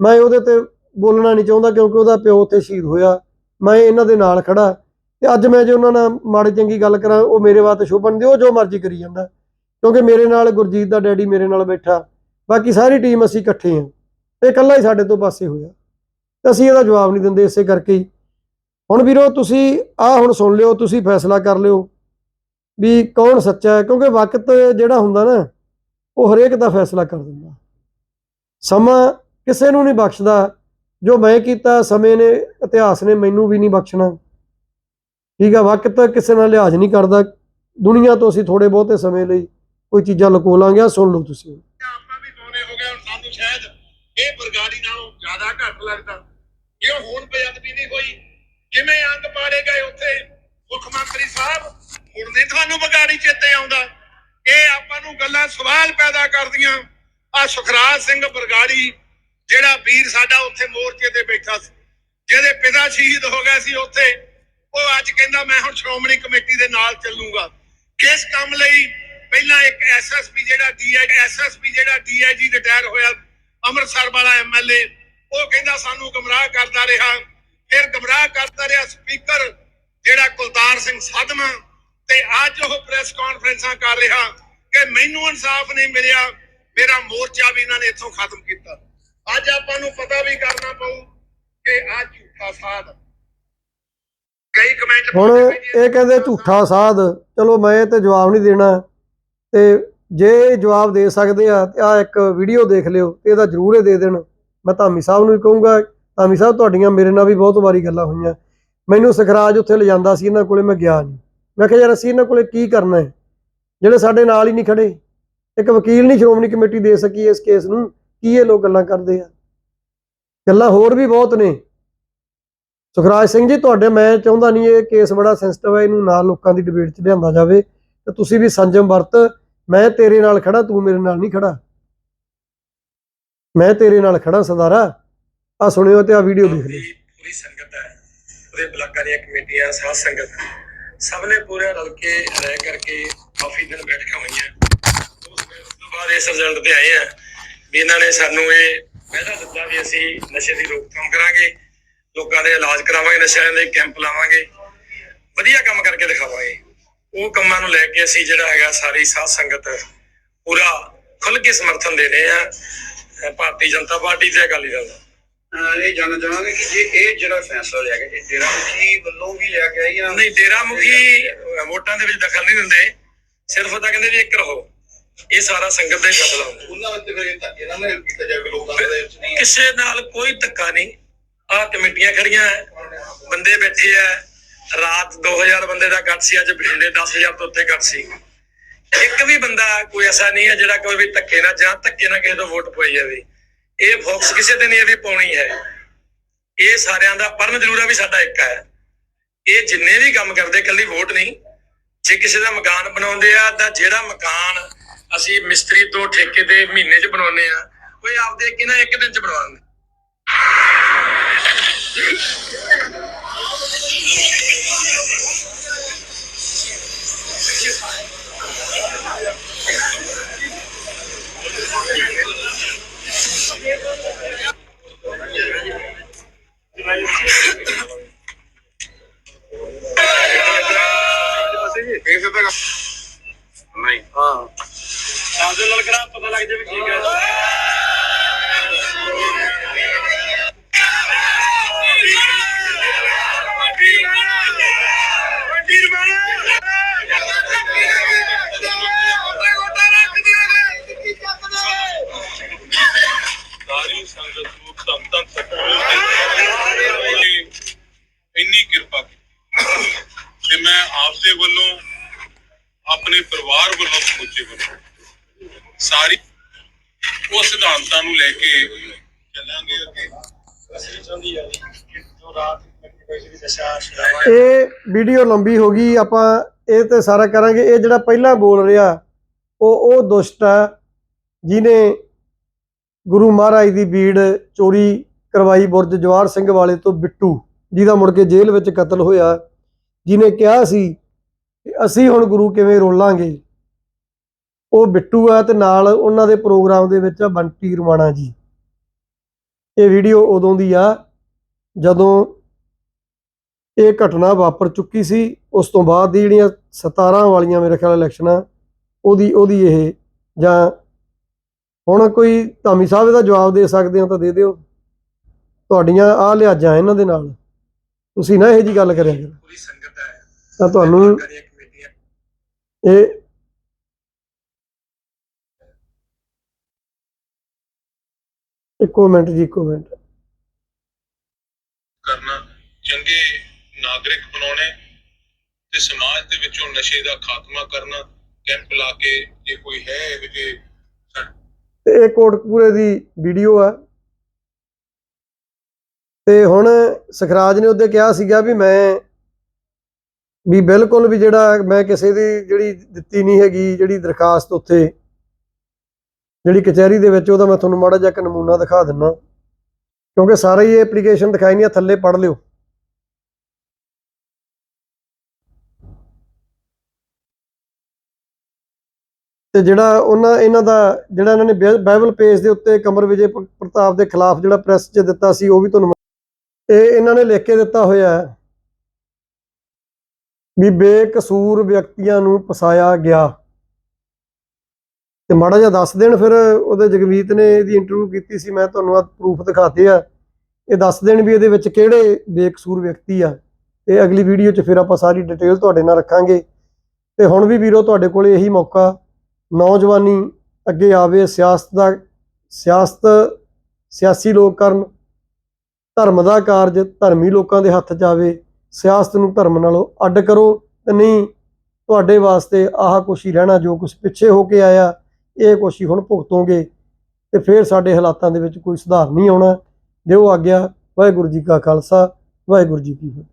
ਮੈਂ ਉਹਦੇ ਤੇ ਬੋਲਣਾ ਨਹੀਂ ਚਾਹੁੰਦਾ ਕਿਉਂਕਿ ਉਹਦਾ ਪਿਓ ਉੱਥੇ ਸ਼ਹੀਦ ਹੋਇਆ। ਮੈਂ ਇਹਨਾਂ ਦੇ ਨਾਲ ਖੜਾ ਤੇ ਅੱਜ ਮੈਂ ਜੇ ਉਹਨਾਂ ਨਾਲ ਮਾੜੀ ਚੰਗੀ ਗੱਲ ਕਰਾਂ, ਉਹ ਮੇਰੇ ਵਾਸਤੇ ਸ਼ੋਭਨ ਦੇ ਉਹ ਜੋ ਮਰਜ਼ੀ ਕਰੀ ਜਾਂਦਾ। ਕਿਉਂਕਿ ਮੇਰੇ ਨਾਲ ਗੁਰਜੀਤ ਦਾ ਡੈਡੀ ਮੇਰੇ ਨਾਲ ਬੈਠਾ। ਬਾਕੀ ਸਾਰੀ ਟੀਮ ਅਸੀਂ ਇਕੱਠੇ ਹਾਂ। ਤੇ ਇਕੱਲਾ ਹੀ ਸਾਡੇ ਤੋਂ ਪਾਸੇ ਹੋਇਆ। ਤੇ ਅਸੀਂ ਇਹਦਾ ਜਵਾਬ ਨਹੀਂ ਦਿੰਦੇ ਇਸੇ ਕਰਕੇ ਹੀ। ਹੁਣ ਵੀਰੋ, ਤੁਸੀਂ ਆਹ ਹੁਣ ਸੁਣ ਲਿਓ, ਤੁਸੀਂ ਫੈਸਲਾ ਕਰ ਲਿਓ। ਵੀ ਕੌਣ ਸੱਚਾ ਹੈ? ਕਿਉਂਕਿ ਵਕਤ ਜਿਹੜਾ ਹੁੰਦਾ ਨਾ, ਉਹ ਹਰੇਕ ਦਾ ਫੈਸਲਾ ਕਰ ਦਿੰਦਾ। ਸਮਾਂ ਕਿਸੇ ਨੂੰ ਨਹੀਂ ਬਖਸ਼ਦਾ। ਜੋ ਮੈਂ ਕੀਤਾ, ਸਮੇਂ ਨੇ, ਇਤਿਹਾਸ ਨੇ ਮੈਨੂੰ ਵੀ ਨਹੀਂ ਬਖਸ਼ਣਾ। ਠੀਕ ਆ, ਵਕਤ ਕਿਸੇ ਨਾਲ ਲਿਹਾਜ਼ ਨਹੀਂ ਕਰਦਾ। ਦੁਨੀਆ ਤੋਂ ਅਸੀਂ ਥੋੜੇ ਬਹੁਤੇ ਸਮੇਂ ਲਈ ਕੋਈ ਚੀਜ਼ਾਂ ਲੁਕੋ ਲਾਂਗੇ। ਸੁਣ ਲਓ ਤੁਸੀਂ। ਆਪਾਂ ਵੀ ਦੋਨੇ ਹੋ ਗਏ, ਹੁਣ ਸਾਨੂੰ ਸ਼ਾਇਦ ਇਹ ਬਰਗਾੜੀ ਨਾਲੋਂ ਜ਼ਿਆਦਾ ਘੱਟ ਲੱਗਦਾ। ਕਿਉਂ ਹੁਣ ਬੇਅਦਬੀ ਨਹੀਂ ਹੋਈ। ਕਿਵੇਂ ਅੰਗ ਪਾੜੇ ਗਏ ਉੱਥੇ ਮੁੱਖ ਮੰਤਰੀ ਸਾਹਿਬ? ਹੁਣ ਨਹੀਂ ਤੁਹਾਨੂੰ ਬਰਗਾੜੀ ਚੇਤੇ ਆਉਂਦਾ। ਇਹ ਆਪਾਂ ਨੂੰ ਗੱਲਾਂ ਸਵਾਲ ਪੈਦਾ ਕਰਦੀਆਂ। ਆ ਸੁਖਰਾਜ ਸਿੰਘ ਬਰਗਾੜੀ, ਜਿਹੜਾ ਵੀਰ ਸਾਡਾ ਉੱਥੇ ਮੋਰਚੇ ਤੇ ਬੈਠਾ ਸੀ, ਜਿਹਦੇ ਪਿਤਾ ਸ਼ਹੀਦ ਹੋ ਗਏ ਸੀ ਉੱਥੇ, ਉਹ ਅੱਜ ਕਹਿੰਦਾ, ਮੈਂ ਹੁਣ ਸ਼੍ਰੋਮਣੀ ਕਮੇਟੀ ਦੇ ਨਾਲ ਚੱਲੂਗਾ। ਕਿਸ ਕੰਮ ਲਈ? ਪਹਿਲਾਂ ਇੱਕ ਐਸਐਸਪੀ ਜਿਹੜਾ ਡੀਆਈ ਐਸਐਸਪੀ ਜਿਹੜਾ ਡੀਆਈਜੀ ਰਿਟਾਇਰ ਹੋਇਆ, ਅੰਮ੍ਰਿਤਸਰ ਵਾਲਾ ਐਮਐਲਏ ਉਹ ਕਹਿੰਦਾ, ਸਾਨੂੰ ਗਮਰਾਹ ਕਰਦਾ ਰਿਹਾ। ਫਿਰ ਗਮਰਾਹ ਕਰਦਾ ਰਿਹਾ ਸਪੀਕਰ, ਜਿਹੜਾ ਕੁਲਤਾਰ ਸਿੰਘ ਸਾਧਵਾਂ ਤੇ ਅੱਜ ਉਹ ਪ੍ਰੈਸ ਕਾਨਫਰੰਸਾਂ ਕਰ ਰਿਹਾ ਕਿ ਮੈਨੂੰ ਇਨਸਾਫ ਨਹੀਂ ਮਿਲਿਆ ਮੇਰਾ ਮੋਰਚਾ ਵੀ ਇਹਨਾਂ ਨੇ ਇੱਥੋਂ ਖਤਮ ਕੀਤਾ। ਅੱਜ ਆਪਾਂ ਨੂੰ ਪਤਾ ਵੀ ਕਰਨਾ ਪਊ ਕਿ ਆ ਝੂਠਾ ਸਾਧ। ਕਈ ਕਮੈਂਟ ਹੁਣ ਇਹ ਕਹਿੰਦੇ ਝੂਠਾ ਸਾਧ ਚਲੋ ਮੈਂ ਤੇ ਜਵਾਬ ਨਹੀਂ ਦੇਣਾ। ਤੇ ਜੇ ਜਵਾਬ ਦੇ ਸਕਦੇ ਆ ਤੇ ਆ ਇੱਕ ਵੀਡੀਓ ਦੇਖ ਲਿਓ ਤੇ ਇਹਦਾ ਜ਼ਰੂਰ ਇਹ ਦੇ ਦੇਣ। ਮੈਂ ਧਾਮੀ ਸਾਹਿਬ ਨੂੰ ਵੀ ਕਹੂੰਗਾ ਧਾਮੀ ਸਾਹਿਬ ਤੁਹਾਡੀਆਂ ਮੇਰੇ ਨਾਲ ਵੀ ਬਹੁਤ ਵਾਰੀ ਗੱਲਾਂ ਹੋਈਆਂ। ਮੈਨੂੰ ਸਖਰਾਜ ਉੱਥੇ ਲਿਜਾਂਦਾ ਸੀ ਇਹਨਾਂ ਕੋਲੇ ਮੈਂ ਗਿਆ ਨਹੀਂ। ਮੈਂ ਕਿਹਾ ਯਾਰ ਅਸੀਂ ਇਹਨਾਂ ਕੋਲੇ ਕੀ ਕਰਨਾ ਹੈ? ਜਿਹੜੇ ਸਾਡੇ ਨਾਲ ਹੀ ਨਹੀਂ ਖੜੇ। ਇੱਕ ਵਕੀਲ ਨਹੀਂ ਸ਼੍ਰੋਮਣੀ ਕਮੇਟੀ ਦੇ ਸਕੀ ਇਸ ਕੇਸ ਨੂੰ। ਕੀ ਇਹ ਲੋਕ ਗੱਲਾਂ ਕਰਦੇ ਆ? ਗੱਲਾਂ ਹੋਰ ਵੀ ਬਹੁਤ ਨੇ। ਸੁਖਰਾਜ ਸਿੰਘ ਜੀ, ਤੁਹਾਡੇ ਮੈਂ ਚਾਹੁੰਦਾ ਨਹੀਂ ਇਹ ਕੇਸ ਬੜਾ ਸੈਂਸਿਟਿਵ ਹੈ, ਇਹਨੂੰ ਨਾਲ ਲੋਕਾਂ ਦੀ ਡਿਬੇਟ 'ਚ ਲਿਆਂਦਾ ਜਾਵੇ। ਤੇ ਤੁਸੀਂ ਵੀ ਸੰਜਮ ਵਰਤ। ਮੈਂ ਤੇਰੇ ਨਾਲ ਖੜਾ, ਤੂੰ ਮੇਰੇ ਨਾਲ ਨਹੀਂ ਖੜਾ। ਮੈਂ ਤੇਰੇ ਨਾਲ ਖੜਾ ਸਰਦਾਰਾ। ਆ ਸੁਣਿਓ ਤੇ ਆ ਵੀਡੀਓ ਦੇਖ ਲਿਓ। ਪੂਰੀ ਸੰਗਤ ਹੈ। ਉਹਦੇ ਬਲਾਕਾਂ ਦੀਆਂ ਕਮੇਟੀਆਂ, ਸਾਧ ਸੰਗਤ ਸਭ ਨੇ ਪੂਰੇ ਰਲ ਕੇ ਰਹਿ ਕਰਕੇ ਕਾਫੀ ਦਿਨ ਬੈਠਕਾਂ ਹੋਈਆਂ। ਉਸ ਤੋਂ ਬਾਅਦ ਇਸ ਰਿਜ਼ਲਟ ਤੇ ਆਏ ਆ ਵੀ ਇਹਨਾਂ ਨੇ ਸਾਨੂੰ ਇਹ ਵਾਅਦਾ ਦਿੱਤਾ ਵੀ ਅਸੀਂ ਨਸ਼ੇ ਦੀ ਰੋਕਥਾਮ ਕਰਾਂਗੇ, ਲੋਕਾਂ ਦੇ ਇਲਾਜ ਕਰਾਵਾਂਗੇ, ਨਸ਼ਿਆਂ ਦੇ ਕੈਂਪ ਲਾਵਾਂਗੇ, ਵਧੀਆ ਕੰਮ ਕਰਕੇ ਦਿਖਾਵਾਂਗੇ। ਉਹ ਕੰਮਾਂ ਨੂੰ ਲੈ ਕੇ ਅਸੀਂ ਜਿਹੜਾ ਹੈਗਾ ਸਾਰੀ ਸਾਧ ਸੰਗਤ ਪੂਰਾ ਖੁੱਲ ਕੇ ਸਮਰਥਨ ਦੇ ਰਹੇ ਆ ਭਾਰਤੀ ਜਨਤਾ ਪਾਰਟੀ ਤੇ ਅਕਾਲੀ ਦਲ ਦਾ। ਇਹ ਜਾਣਨਾ ਚਾਹਾਂਗੇ ਕਿ ਜੇ ਇਹ ਜਿਹੜਾ ਫੈਸਲਾ ਲਿਆ ਗਿਆ ਇਹ ਡੇਰਾ ਮੁਖੀ ਵੱਲੋਂ ਵੀ ਲਿਆ ਗਿਆ ਜਾਂ ਨਹੀਂ ਡੇਰਾ ਮੁਖੀ ਵੋਟਾਂ ਦੇ ਵਿੱਚ ਦਖਲ ਨਹੀਂ ਦਿੰਦੇ। ਸਿਰਫ ਤਾਂ ਕਹਿੰਦੇ ਵੀ ਇੱਕ ਰਹੋ। ਇਹ ਸਾਰਾ ਸੰਗਤ ਦਾ ਹੀ ਫੈਸਲਾ ਹੁੰਦਾ ਉਹਨਾਂ ਉੱਤੇ ਫਿਰ ਇਹ ਧੱਕੇ ਨਾਲ ਕੀਤਾ ਜਾਵੇ ਲੋਕਾਂ ਦੇ ਵਿੱਚ ਨਹੀਂ। ਕਿਸੇ ਨਾਲ ਕੋਈ ਧੱਕਾ ਨਹੀਂ। ਆਹ ਕਮੇਟੀਆਂ ਖੜੀਆਂ ਬੰਦੇ ਬੈਠੇ ਆ ਰਾਤ 2000 ਬੰਦੇ ਦਾ ਕੱਟ ਸੀ ਅੱਜ ਬਠਿੰਡੇ 10000 ਤੋਂ ਉੱਤੇ ਕੱਟ ਸੀ। ਇੱਕ ਵੀ ਬੰਦਾ ਕੋਈ ਐਸਾ ਨਹੀਂ ਹੈ ਜਿਹੜਾ ਕੋਈ ਵੀ ਧੱਕੇ ਨਾਲ ਜਾਂ ਧੱਕੇ ਨਾਲ ਕਿਸੇ ਤੋਂ ਵੋਟ ਪਵਾਈ ਜਾਵੇ। ਇਹ ਫੋਕਸ ਕਿਸੇ ਤੇ ਨਹੀਂ ਹੈ ਪਾਉਣੀ ਹੈ। ਇਹ ਸਾਰਿਆਂ ਦਾ ਪਰਨ ਜ਼ਰੂਰ ਹੈ ਵੀ ਸਾਡਾ ਇੱਕ ਹੈ। ਇਹ ਜਿੰਨੇ ਵੀ ਕੰਮ ਕਰਦੇ ਕੱਲੀ ਵੋਟ ਨਹੀਂ। ਜੇ ਕਿਸੇ ਦਾ ਮਕਾਨ ਬਣਾਉਂਦੇ ਆ ਤਾਂ ਜਿਹੜਾ ਮਕਾਨ ਅਸੀਂ ਮਿਸਤਰੀ ਤੋਂ ਠੇਕੇ ਤੇ ਮਹੀਨੇ 'ਚ ਬਣਾਉਂਦੇ ਆ, ਉਹ ਇਹ ਆਪਦੇ ਕਿਨਾਂ ਇੱਕ ਦਿਨ 'ਚ ਬਣਵਾਉਂਦੇ ਇਹ ਸਿੱਧਾ ਨਹੀਂ। ਹਾਂ। ਆਪਦੇ ਨਾਲ ਪਤਾ ਲੱਗ ਜਾਵੇ ਠੀਕ ਹੈ ਨੂੰ ਧੰਨ ਧੰਨ ਇੰਨੀ ਕਿਰਪਾ ਕੀਤੀ। ਤੇ ਮੈਂ ਆਪਦੇ ਵੱਲੋਂ, ਆਪਣੇ ਪਰਿਵਾਰ ਵੱਲੋਂ ਸਮੁੱਚੇ ਵੱਲੋਂ ਸਾਰੀ ਉਹ ਸਿਧਾਂਤਾਂ ਨੂੰ ਲੈ ਕੇ ਚੱਲਾਂਗੇ ਅੱਗੇ। ਅਸੀਂ ਚਾਹੁੰਦੀ ਆ ਜੋ ਰਾਤ ਇਹ ਵੀਡੀਓ ਲੰਬੀ ਹੋ ਗਈ, ਆਪਾਂ ਇਹ ਤੇ ਸਾਰਾ ਕਰਾਂਗੇ। ਇਹ ਜਿਹੜਾ ਪਹਿਲਾਂ ਬੋਲ ਰਿਹਾ, ਉਹ ਉਹ ਦੁਸ਼ਟ ਹੈ ਜਿਨੇ ਗੁਰੂ ਮਹਾਰਾਜ ਦੀ ਬੀੜ ਚੋਰੀ ਕਰਵਾਈ ਬੁਰਜ ਜਵਾਰ ਸਿੰਘ ਵਾਲੇ ਤੋਂ ਬਿੱਟੂ, ਜਿਹਦਾ ਮੁੜ ਕੇ ਜੇਲ੍ਹ ਵਿੱਚ ਕਤਲ ਹੋਇਆ। ਜਿਨੇ ਕਿਹਾ ਸੀ ਕਿ ਅਸੀਂ ਹੁਣ ਗੁਰੂ ਕਿਵੇਂ ਰੋਲਾਂਗੇ? ਉਹ ਬਿੱਟੂ ਆ ਤੇ ਨਾਲ ਉਹਨਾਂ ਦੇ ਪ੍ਰੋਗਰਾਮ ਦੇ ਵਿੱਚ ਆ ਬੰਟੀ ਰਮਾਣਾ ਜੀ। ਇਹ ਵੀਡੀਓ ਉਦੋਂ ਦੀ ਆ ਜਦੋਂ ਇਹ ਘਟਨਾ ਵਾਪਰ ਚੁੱਕੀ ਸੀ। ਉਸ ਤੋਂ ਬਾਅਦ ਦੀ ਜਿਹੜੀਆਂ 17 ਵਾਲੀਆਂ ਮੇਰੇ ਖਿਆਲ ਇਲੈਕਸ਼ਨਾਂ, ਉਹਦੀ ਉਹਦੀ ਇਹ ਜਾਂ ਹੁਣ ਕੋਈ ਧਾਮੀ ਸਾਹਿਬ ਇਹਦਾ ਜਵਾਬ ਦੇ ਸਕਦੇ ਹੋ ਤਾਂ ਦੇ ਦਿਓ। ਤੁਹਾਡੀਆਂ ਆ ਲਿਹਾਜ਼ਾਂ ਇਹਨਾਂ ਦੇ ਨਾਲ। ਤੁਸੀਂ ਨਾ ਇਹੋ ਜੀ ਗੱਲ ਕਰਿਆ ਕਰੋ। ਪੂਰੀ ਸੰਗਤ ਹੈ। ਤਾਂ ਤੁਹਾਨੂੰ ਇਹ ਇੱਕੋ ਮਿੰਟ ਜੀ ਇੱਕੋ ਮਿੰਟ। ਕਰਨਾ। ਚੰਗੇ ਨਾਗਰਿਕ ਬਣਾਉਣੇ ਤੇ ਸਮਾਜ ਦੇ ਵਿੱਚੋਂ ਨਸ਼ੇ ਦਾ ਖਾਤਮਾ ਕਰਨਾ। ਕੈਂਪ ਲਾ ਕੇ ਜੇ ਕੋਈ ਹੈ ਇਹੋ ਜਿਹੇ ਤੇ ਇਹ ਕੋਟਕਪੂਰੇ ਦੀ ਵੀਡੀਓ ਆ। ਤੇ ਹੁਣ ਸਖਰਾਜ ਨੇ ਉਹਦੇ ਕਿਹਾ ਸੀਗਾ ਵੀ ਮੈਂ ਵੀ ਬਿਲਕੁਲ ਵੀ ਜਿਹੜਾ ਮੈਂ ਕਿਸੇ ਦੀ ਜਿਹੜੀ ਦਿੱਤੀ ਨਹੀਂ ਹੈਗੀ, ਜਿਹੜੀ ਦਰਖਾਸਤ ਉੱਥੇ, ਜਿਹੜੀ ਕਚਹਿਰੀ ਦੇ ਵਿੱਚ, ਉਹਦਾ ਮੈਂ ਤੁਹਾਨੂੰ ਮਾੜਾ ਜਿਹਾ ਇੱਕ ਨਮੂਨਾ ਦਿਖਾ ਦਿੰਨਾ। ਕਿਉਂਕਿ ਸਾਰਾ ਹੀ ਇਹ ਐਪਲੀਕੇਸ਼ਨ ਦਿਖਾਈ ਨਹੀਂ ਆ, ਥੱਲੇ ਪੜ੍ਹ ਲਿਓ। ਤੇ ਜਿਹੜਾ ਉਹਨਾਂ, ਇਹਨਾਂ ਦਾ ਜਿਹੜਾ ਇਹਨਾਂ ਨੇ ਬਾਈ- ਬਾਈਬਲ ਪੇਜ ਦੇ ਉੱਤੇ ਕਮਰ ਵਿਜੇ ਪ੍ਰਤਾਪ ਦੇ ਖਿਲਾਫ ਜਿਹੜਾ ਪ੍ਰੈਸ 'ਚ ਦਿੱਤਾ ਸੀ, ਉਹ ਵੀ ਤੁਹਾਨੂੰ ਇਹ ਇਹਨਾਂ ਨੇ ਲਿਖ ਕੇ ਦਿੱਤਾ ਹੋਇਆ ਹੈ ਵੀ ਬੇਕਸੂਰ ਵਿਅਕਤੀਆਂ ਨੂੰ ਫਸਾਇਆ ਗਿਆ। ਤੇ ਮਾੜਾ ਜਿਹਾ ਦੱਸ ਦੇਣ ਫਿਰ, ਉਹਦੇ ਜਗਮੀਤ ਨੇ ਇਹਦੀ ਇੰਟਰਵਿਊ ਕੀਤੀ ਸੀ, ਮੈਂ ਤੁਹਾਨੂੰ ਆ ਪ੍ਰੂਫ ਦਿਖਾਤੇ ਆ। ਇਹ ਦੱਸ ਦੇਣ ਵੀ ਇਹਦੇ ਵਿੱਚ ਕਿਹੜੇ ਬੇਕਸੂਰ ਵਿਅਕਤੀ ਆ। ਤੇ ਅਗਲੀ ਵੀਡੀਓ 'ਚ ਫਿਰ ਆਪਾਂ ਸਾਰੀ ਡਿਟੇਲ ਤੁਹਾਡੇ ਨਾਲ ਰੱਖਾਂਗੇ। ਤੇ ਹੁਣ ਵੀ ਵੀਰੋ, ਤੁਹਾਡੇ ਕੋਲ ਇਹੀ ਮੌਕਾ ਨੌਜਵਾਨੀ ਅੱਗੇ ਆਵੇ, ਸਿਆਸਤ ਦਾ, ਸਿਆਸਤ, ਸਿਆਸੀ ਲੋਕ ਕਰਨ, ਧਰਮ ਦਾ ਕਾਰਜ ਧਰਮੀ ਲੋਕਾਂ ਦੇ ਹੱਥ 'ਚ ਆਵੇ, ਸਿਆਸਤ ਨੂੰ ਧਰਮ ਨਾਲੋਂ ਅੱਡ ਕਰੋ ਤੇ ਨਹੀਂ ਤੁਹਾਡੇ ਵਾਸਤੇ ਆਹ ਕੁਛ ਹੀ ਰਹਿਣਾ ਜੋ ਕੁਛ ਪਿੱਛੇ ਹੋ ਕੇ ਆਇਆ, ਇਹ ਕੁਛ ਹੀ ਹੁਣ ਭੁਗਤੋਗੇ। ਤੇ ਫਿਰ ਸਾਡੇ ਹਾਲਾਤਾਂ ਦੇ ਵਿੱਚ ਕੋਈ ਸੁਧਾਰ ਨਹੀਂ ਆਉਣਾ। ਦਿਓ ਆਗਿਆ, ਵਾਹਿਗੁਰੂ ਜੀ ਕਾ ਖਾਲਸਾ, ਵਾਹਿਗੁਰੂ ਜੀ ਕੀ ਫਤਿਹ।